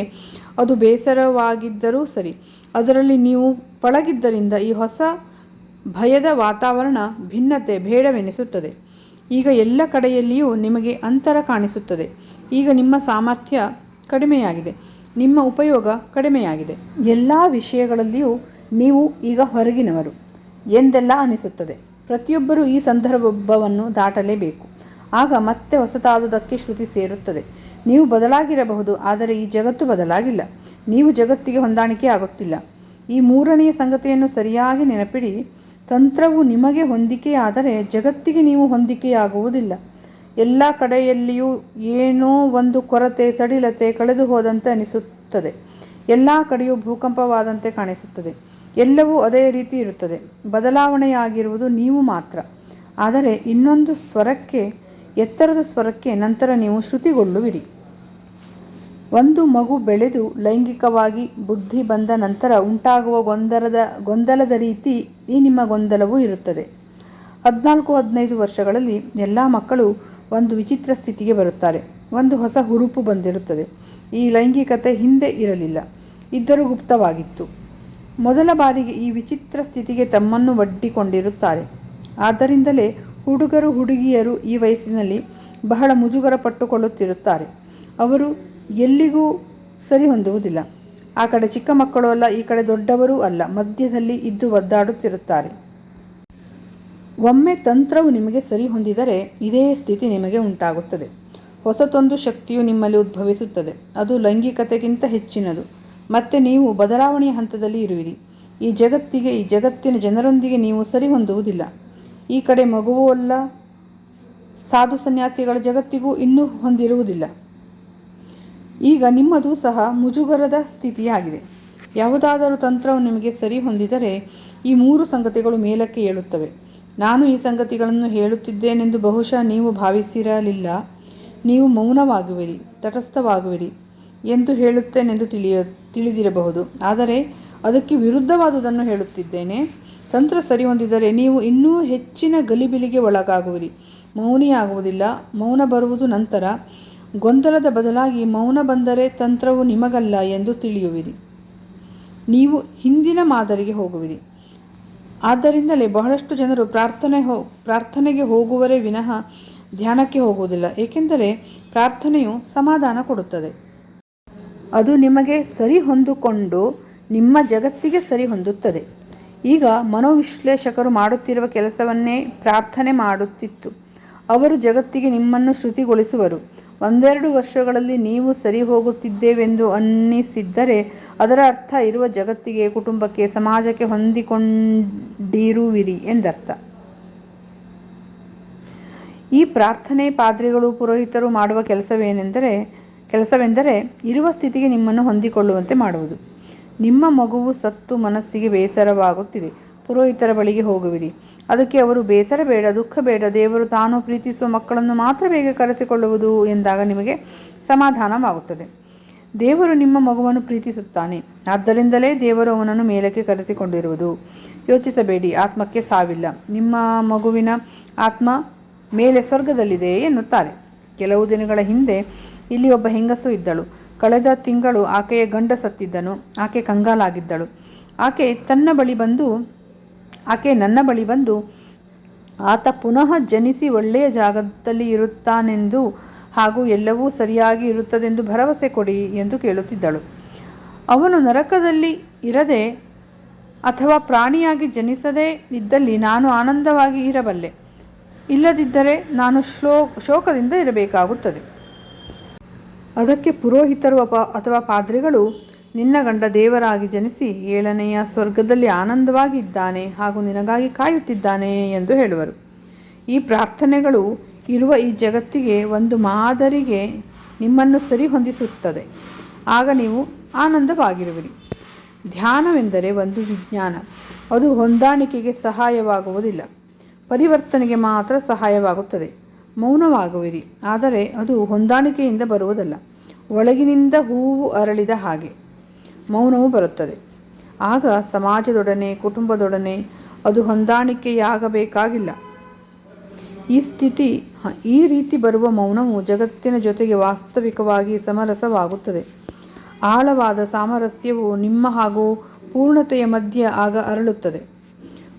ಅದು ಬೇಸರವಾಗಿದ್ದರೂ ಸರಿ. ಅದರಲ್ಲಿ ನೀವು ಪಳಗಿದ್ದರಿಂದ ಈ ಹೊಸ ಭಯದ ವಾತಾವರಣ ಭಿನ್ನತೆ ಬೇಡವೆನಿಸುತ್ತದೆ. ಈಗ ಎಲ್ಲ ಕಡೆಯಲ್ಲಿಯೂ ನಿಮಗೆ ಅಂತರ ಕಾಣಿಸುತ್ತದೆ. ಈಗ ನಿಮ್ಮ ಸಾಮರ್ಥ್ಯ ಕಡಿಮೆಯಾಗಿದೆ. ನಿಮ್ಮ ಉಪಯೋಗ ಕಡಿಮೆಯಾಗಿದೆ. ಎಲ್ಲ ವಿಷಯಗಳಲ್ಲಿಯೂ ನೀವು ಈಗ ಹೊರಗಿನವರು ಎಂದೆಲ್ಲ ಅನಿಸುತ್ತದೆ. ಪ್ರತಿಯೊಬ್ಬರೂ ಈ ಸಂದರ್ಭವನ್ನು ದಾಟಲೇಬೇಕು. ಆಗ ಮತ್ತೆ ಹೊಸತಾದುದಕ್ಕೆ ಶ್ರುತಿ ಸೇರುತ್ತದೆ. ನೀವು ಬದಲಾಗಿರಬಹುದು, ಆದರೆ ಈ ಜಗತ್ತು ಬದಲಾಗಿಲ್ಲ. ನೀವು ಜಗತ್ತಿಗೆ ಹೊಂದಾಣಿಕೆ ಆಗುತ್ತಿಲ್ಲ. ಈ ಮೂರನೆಯ ಸಂಗತಿಯನ್ನು ಸರಿಯಾಗಿ ನೆನಪಿಡಿ. ತಂತ್ರವು ನಿಮಗೆ ಹೊಂದಿಕೆಯಾದರೆ ಜಗತ್ತಿಗೆ ನೀವು ಹೊಂದಿಕೆಯಾಗುವುದಿಲ್ಲ. ಎಲ್ಲ ಕಡೆಯಲ್ಲಿಯೂ ಏನೋ ಒಂದು ಕೊರತೆ, ಸಡಿಲತೆ ಕಳೆದು ಹೋದಂತೆ ಅನಿಸುತ್ತದೆ. ಎಲ್ಲ ಕಡೆಯೂ ಭೂಕಂಪವಾದಂತೆ ಕಾಣಿಸುತ್ತದೆ. ಎಲ್ಲವೂ ಅದೇ ರೀತಿ ಇರುತ್ತದೆ. ಬದಲಾವಣೆಯಾಗಿರುವುದು ನೀವು ಮಾತ್ರ. ಆದರೆ ಇನ್ನೊಂದು ಸ್ವರಕ್ಕೆ, ಎತ್ತರದ ಸ್ವರಕ್ಕೆ ನಂತರ ನೀವು ಶ್ರುತಿಗೊಳ್ಳುವಿರಿ. ಒಂದು ಮಗು ಬೆಳೆದು ಲೈಂಗಿಕವಾಗಿ ಬುದ್ಧಿ ಬಂದ ನಂತರ ಉಂಟಾಗುವ ಗೊಂದಲದ ಗೊಂದಲದ ರೀತಿ ಈ ನಿಮ್ಮ ಗೊಂದಲವೂ ಇರುತ್ತದೆ. ಹದಿನಾಲ್ಕು, ಹದಿನೈದು ವರ್ಷಗಳಲ್ಲಿ ಎಲ್ಲ ಮಕ್ಕಳು ಒಂದು ವಿಚಿತ್ರ ಸ್ಥಿತಿಗೆ ಬರುತ್ತಾರೆ. ಒಂದು ಹೊಸ ಹುರುಪು ಬಂದಿರುತ್ತದೆ. ಈ ಲೈಂಗಿಕತೆ ಹಿಂದೆ ಇರಲಿಲ್ಲ. ಇದ್ದರೂ ಗುಪ್ತವಾಗಿತ್ತು. ಮೊದಲ ಬಾರಿಗೆ ಈ ವಿಚಿತ್ರ ಸ್ಥಿತಿಗೆ ತಮ್ಮನ್ನು ಒಡ್ಡಿಕೊಂಡಿರುತ್ತಾರೆ. ಆದ್ದರಿಂದಲೇ ಹುಡುಗರು ಹುಡುಗಿಯರು ಈ ವಯಸ್ಸಿನಲ್ಲಿ ಬಹಳ ಮುಜುಗರ ಪಟ್ಟುಕೊಳ್ಳುತ್ತಿರುತ್ತಾರೆ. ಅವರು ಎಲ್ಲಿಗೂ ಸರಿ ಹೊಂದುವುದಿಲ್ಲ. ಆ ಕಡೆ ಚಿಕ್ಕ ಮಕ್ಕಳು ಅಲ್ಲ, ಈ ಕಡೆ ದೊಡ್ಡವರೂ ಅಲ್ಲ, ಮಧ್ಯದಲ್ಲಿ ಇದ್ದು ಒದ್ದಾಡುತ್ತಿರುತ್ತಾರೆ. ಒಮ್ಮೆ ತಂತ್ರವು ನಿಮಗೆ ಸರಿ ಹೊಂದಿದರೆ ಇದೇ ಸ್ಥಿತಿ ನಿಮಗೆ ಉಂಟಾಗುತ್ತದೆ. ಹೊಸತೊಂದು ಶಕ್ತಿಯು ನಿಮ್ಮಲ್ಲಿ ಉದ್ಭವಿಸುತ್ತದೆ. ಅದು ಲೈಂಗಿಕತೆಗಿಂತ ಹೆಚ್ಚಿನದು. ಮತ್ತೆ ನೀವು ಬದಲಾವಣೆಯ ಹಂತದಲ್ಲಿ ಇರುವಿರಿ. ಈ ಜಗತ್ತಿಗೆ, ಈ ಜಗತ್ತಿನ ಜನರೊಂದಿಗೆ ನೀವು ಸರಿ ಹೊಂದುವುದಿಲ್ಲ. ಈ ಕಡೆ ಮಗುವೂ ಅಲ್ಲ, ಸಾಧು ಸನ್ಯಾಸಿಗಳ ಜಗತ್ತಿಗೂ ಇನ್ನೂ ಹೊಂದಿರುವುದಿಲ್ಲ. ಈಗ ನಿಮ್ಮದು ಸಹ ಮುಜುಗರದ ಸ್ಥಿತಿಯಾಗಿದೆ. ಯಾವುದಾದರೂ ತಂತ್ರವು ನಿಮಗೆ ಸರಿ ಹೊಂದಿದರೆ ಈ ಮೂರು ಸಂಗತಿಗಳು ಮೇಲಕ್ಕೆ ಏಳುತ್ತವೆ. ನಾನು ಈ ಸಂಗತಿಗಳನ್ನು ಹೇಳುತ್ತಿದ್ದೇನೆಂದು ಬಹುಶಃ ನೀವು ಭಾವಿಸಿರಲಿಲ್ಲ. ನೀವು ಮೌನವಾಗುವಿರಿ, ತಟಸ್ಥವಾಗುವಿರಿ. ಎಂದು ಹೇಳುತ್ತೇನೆಂದು ತಿಳಿಯ, ತಿಳಿದಿರಬಹುದು. ಆದರೆ ಅದಕ್ಕೆ ವಿರುದ್ಧವಾದುದನ್ನು ಹೇಳುತ್ತಿದ್ದೇನೆ. ತಂತ್ರ ಸರಿ ಹೊಂದಿದರೆ ನೀವು ಇನ್ನೂ ಹೆಚ್ಚಿನ ಗಲಿಬಿಲಿಗೆ ಒಳಗಾಗುವಿರಿ. ಮೌನಿಯಾಗುವುದಿಲ್ಲ. ಮೌನ ಬರುವುದು ನಂತರ ಗೊಂದಲದ ಬದಲಾಗಿ ಮೌನ ಬಂದರೆ ತಂತ್ರವು ನಿಮಗಲ್ಲ ಎಂದು ತಿಳಿಯುವಿರಿ. ನೀವು ಹಿಂದಿನ ಮಾದರಿಗೆ ಹೋಗುವಿರಿ. ಆದ್ದರಿಂದಲೇ ಬಹಳಷ್ಟು ಜನರು ಪ್ರಾರ್ಥನೆ ಹೋ, ಪ್ರಾರ್ಥನೆಗೆ ಹೋಗುವರೇ ವಿನಃ ಧ್ಯಾನಕ್ಕೆ ಹೋಗುವುದಿಲ್ಲ. ಏಕೆಂದರೆ ಪ್ರಾರ್ಥನೆಯು ಸಮಾಧಾನ ಕೊಡುತ್ತದೆ. ಅದು ನಿಮಗೆ ಸರಿ ಹೊಂದಿಕೊಂಡು ನಿಮ್ಮ ಜಗತ್ತಿಗೆ ಸರಿ ಹೊಂದುತ್ತದೆ. ಈಗ ಮನೋವಿಶ್ಲೇಷಕರು ಮಾಡುತ್ತಿರುವ ಕೆಲಸವನ್ನೇ ಪ್ರಾರ್ಥನೆ ಮಾಡುತ್ತಿತ್ತು. ಅವರು ಜಗತ್ತಿಗೆ ನಿಮ್ಮನ್ನು ಶ್ರುತಿಗೊಳಿಸುವರು. ಒಂದೆರಡು ವರ್ಷಗಳಲ್ಲಿ ನೀವು ಸರಿ ಹೋಗುತ್ತಿದ್ದೇವೆಂದು ಅನ್ನಿಸಿದ್ದರೆ ಅದರ ಅರ್ಥ ಇರುವ ಜಗತ್ತಿಗೆ, ಕುಟುಂಬಕ್ಕೆ, ಸಮಾಜಕ್ಕೆ ಹೊಂದಿಕೊಂಡಿರುವಿರಿ ಎಂದರ್ಥ. ಈ ಪ್ರಾರ್ಥನೆ ಪಾದ್ರಿಗಳು ಪುರೋಹಿತರು ಮಾಡುವ ಕೆಲಸವೇನೆಂದರೆ ಕೆಲಸವೆಂದರೆ ಇರುವ ಸ್ಥಿತಿಗೆ ನಿಮ್ಮನ್ನು ಹೊಂದಿಕೊಳ್ಳುವಂತೆ ಮಾಡುವುದು. ನಿಮ್ಮ ಮಗುವು ಸತ್ತು ಮನಸ್ಸಿಗೆ ಬೇಸರವಾಗುತ್ತಿದೆ. ಪುರೋಹಿತರ ಬಳಿಗೆ ಹೋಗುವಿರಿ. ಅದಕ್ಕೆ ಅವರು, ಬೇಸರ ಬೇಡ, ದುಃಖ ಬೇಡ, ದೇವರು ತಾನು ಪ್ರೀತಿಸುವ ಮಕ್ಕಳನ್ನು ಮಾತ್ರ ಬೇಗ ಕರೆಸಿಕೊಳ್ಳುವುದು ಎಂದಾಗ ನಿಮಗೆ ಸಮಾಧಾನವಾಗುತ್ತದೆ. ದೇವರು ನಿಮ್ಮ ಮಗುವನ್ನು ಪ್ರೀತಿಸುತ್ತಾನೆ. ಆದ್ದರಿಂದಲೇ ದೇವರು ಅವನನ್ನು ಮೇಲಕ್ಕೆ ಕರೆಸಿಕೊಂಡಿರುವುದು. ಯೋಚಿಸಬೇಡಿ, ಆತ್ಮಕ್ಕೆ ಸಾವಿಲ್ಲ. ನಿಮ್ಮ ಮಗುವಿನ ಆತ್ಮ ಮೇಲೆ ಸ್ವರ್ಗದಲ್ಲಿದೆ ಎನ್ನುತ್ತಾರೆ. ಕೆಲವು ದಿನಗಳ ಹಿಂದೆ ಇಲ್ಲಿ ಒಬ್ಬ ಹೆಂಗಸು ಇದ್ದಳು. ಕಳೆದ ತಿಂಗಳು ಆಕೆಯ ಗಂಡ ಸತ್ತಿದ್ದನು. ಆಕೆ ಕಂಗಾಲಾಗಿದ್ದಳು. ಆಕೆ ತನ್ನ ಬಳಿ ಬಂದು, ಆಕೆ ನನ್ನ ಬಳಿ ಬಂದು, ಆತ ಪುನಃ ಜನಿಸಿ ಒಳ್ಳೆಯ ಜಾಗದಲ್ಲಿ ಇರುತ್ತಾನೆಂದು ಹಾಗೂ ಎಲ್ಲವೂ ಸರಿಯಾಗಿ ಇರುತ್ತದೆಂದು ಭರವಸೆ ಕೊಡಿ ಎಂದು ಕೇಳುತ್ತಿದ್ದಳು. ಅವನು ನರಕದಲ್ಲಿ ಇರದೆ ಅಥವಾ ಪ್ರಾಣಿಯಾಗಿ ಜನಿಸದೇ ಇದ್ದಲ್ಲಿ ನಾನು ಆನಂದವಾಗಿ ಇರಬಲ್ಲೆ. ಇಲ್ಲದಿದ್ದರೆ ನಾನು ಶ್ಲೋ, ಶೋಕದಿಂದ ಇರಬೇಕಾಗುತ್ತದೆ. ಅದಕ್ಕೆ ಪುರೋಹಿತರು ಅಥವಾ ಪಾದ್ರಿಗಳು, ನಿನ್ನ ಗಂಡ ದೇವರಾಗಿ ಜನಿಸಿ ಏಳನೆಯ ಸ್ವರ್ಗದಲ್ಲಿ ಆನಂದವಾಗಿ ಇದ್ದಾನೆ ಹಾಗೂ ನಿನಗಾಗಿ ಕಾಯುತ್ತಿದ್ದಾನೆ ಎಂದು ಹೇಳುವರು. ಈ ಪ್ರಾರ್ಥನೆಗಳು ಇರುವ ಈ ಜಗತ್ತಿಗೆ ಒಂದು ಮಾದರಿಗೆ ನಿಮ್ಮನ್ನು ಸರಿ ಹೊಂದಿಸುತ್ತದೆ ಆಗ ನೀವು ಆನಂದವಾಗಿರುವಿರಿ. ಧ್ಯಾನವೆಂದರೆ ಒಂದು ವಿಜ್ಞಾನ. ಅದು ಹೊಂದಾಣಿಕೆಗೆ ಸಹಾಯವಾಗುವುದಿಲ್ಲ. ಪರಿವರ್ತನೆಗೆ ಮಾತ್ರ ಸಹಾಯವಾಗುತ್ತದೆ. ಮೌನವಾಗುವಿರಿ. ಆದರೆ ಅದು ಹೊಂದಾಣಿಕೆಯಿಂದ ಬರುವುದಲ್ಲ. ಒಳಗಿನಿಂದ ಹೂವು ಅರಳಿದ ಹಾಗೆ ಮೌನವು ಬರುತ್ತದೆ. ಆಗ ಸಮಾಜದೊಡನೆ, ಕುಟುಂಬದೊಡನೆ ಅದು ಹೊಂದಾಣಿಕೆಯಾಗಬೇಕಾಗಿಲ್ಲ. ಈ ಸ್ಥಿತಿ ಈ ರೀತಿ ಬರುವ ಮೌನವು ಜಗತ್ತಿನ ಜೊತೆಗೆ ವಾಸ್ತವಿಕವಾಗಿ ಸಮರಸವಾಗುತ್ತದೆ. ಆಳವಾದ ಸಾಮರಸ್ಯವು ನಿಮ್ಮ ಹಾಗೂ ಪೂರ್ಣತೆಯ ಮಧ್ಯೆ ಆಗ ಅರಳುತ್ತದೆ.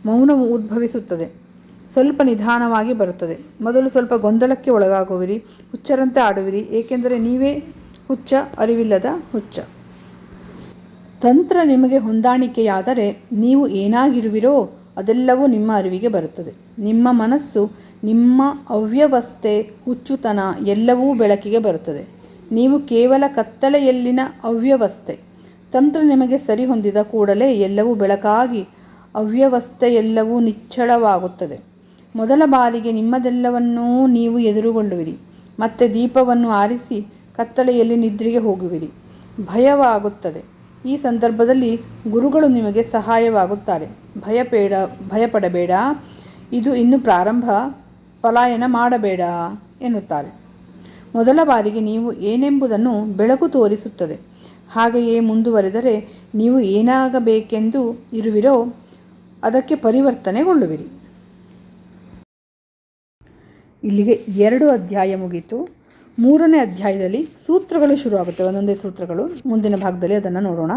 ಮೌನವು ಉದ್ಭವಿಸುತ್ತದೆ. ಸ್ವಲ್ಪ ನಿಧಾನವಾಗಿ ಬರುತ್ತದೆ. ಮೊದಲು ಸ್ವಲ್ಪ ಗೊಂದಲಕ್ಕೆ ಒಳಗಾಗುವಿರಿ, ಹುಚ್ಚರಂತೆ ಆಡುವಿರಿ, ಏಕೆಂದರೆ ನೀವೇ ಹುಚ್ಚ, ಅರಿವಿಲ್ಲದ ಹುಚ್ಚ. ತಂತ್ರ ನಿಮಗೆ ಹೊಂದಾಣಿಕೆಯಾದರೆ ನೀವು ಏನಾಗಿರುವಿರೋ ಅದೆಲ್ಲವೂ ನಿಮ್ಮ ಅರಿವಿಗೆ ಬರುತ್ತದೆ. ನಿಮ್ಮ ಮನಸ್ಸು, ನಿಮ್ಮ ಅವ್ಯವಸ್ಥೆ, ಹುಚ್ಚುತನ ಎಲ್ಲವೂ ಬೆಳಕಿಗೆ ಬರುತ್ತದೆ. ನೀವು ಕೇವಲ ಕತ್ತಲೆಯಲ್ಲಿನ ಅವ್ಯವಸ್ಥೆ. ತಂತ್ರ ನಿಮಗೆ ಸರಿ ಹೊಂದಿದ ಕೂಡಲೇ ಎಲ್ಲವೂ ಬೆಳಕಾಗಿ ಅವ್ಯವಸ್ಥೆ ಎಲ್ಲವೂ ನಿಚ್ಚಳವಾಗುತ್ತದೆ. ಮೊದಲ ಬಾರಿಗೆ ನಿಮ್ಮದೆಲ್ಲವನ್ನೂ ನೀವು ಎದುರುಗೊಳ್ಳುವಿರಿ, ಮತ್ತೆ ದೀಪವನ್ನು ಆರಿಸಿ ಕತ್ತಲೆಯಲ್ಲಿ ನಿದ್ರೆಗೆ ಹೋಗುವಿರಿ. ಭಯವಾಗುತ್ತದೆ. ಈ ಸಂದರ್ಭದಲ್ಲಿ ಗುರುಗಳು ನಿಮಗೆ ಸಹಾಯವಾಗುತ್ತಾರೆ. ಭಯಪೇಡ, ಭಯಪಡಬೇಡ. ಇದು ಇನ್ನು ಪ್ರಾರಂಭ, ಪಲಾಯನ ಮಾಡಬೇಡ ಎನ್ನುತ್ತಾರೆ. ಮೊದಲ ಬಾರಿಗೆ ನೀವು ಏನೆಂಬುದನ್ನು ಬೆಳಕು ತೋರಿಸುತ್ತದೆ. ಹಾಗೆಯೇ ಮುಂದುವರೆದರೆ ನೀವು ಏನಾಗಬೇಕೆಂದು ಇರುವಿರೋ ಅದಕ್ಕೆ ಪರಿವರ್ತನೆಗೊಳ್ಳುವಿರಿ. ಇಲ್ಲಿಗೆ ಎರಡು ಅಧ್ಯಾಯ ಮುಗೀತು. ಮೂರನೇ ಅಧ್ಯಾಯದಲ್ಲಿ ಸೂತ್ರಗಳು ಶುರುವಾಗುತ್ತೆ. ಒಂದೊಂದೇ ಸೂತ್ರಗಳು. ಮುಂದಿನ ಭಾಗದಲ್ಲಿ ಅದನ್ನು ನೋಡೋಣ.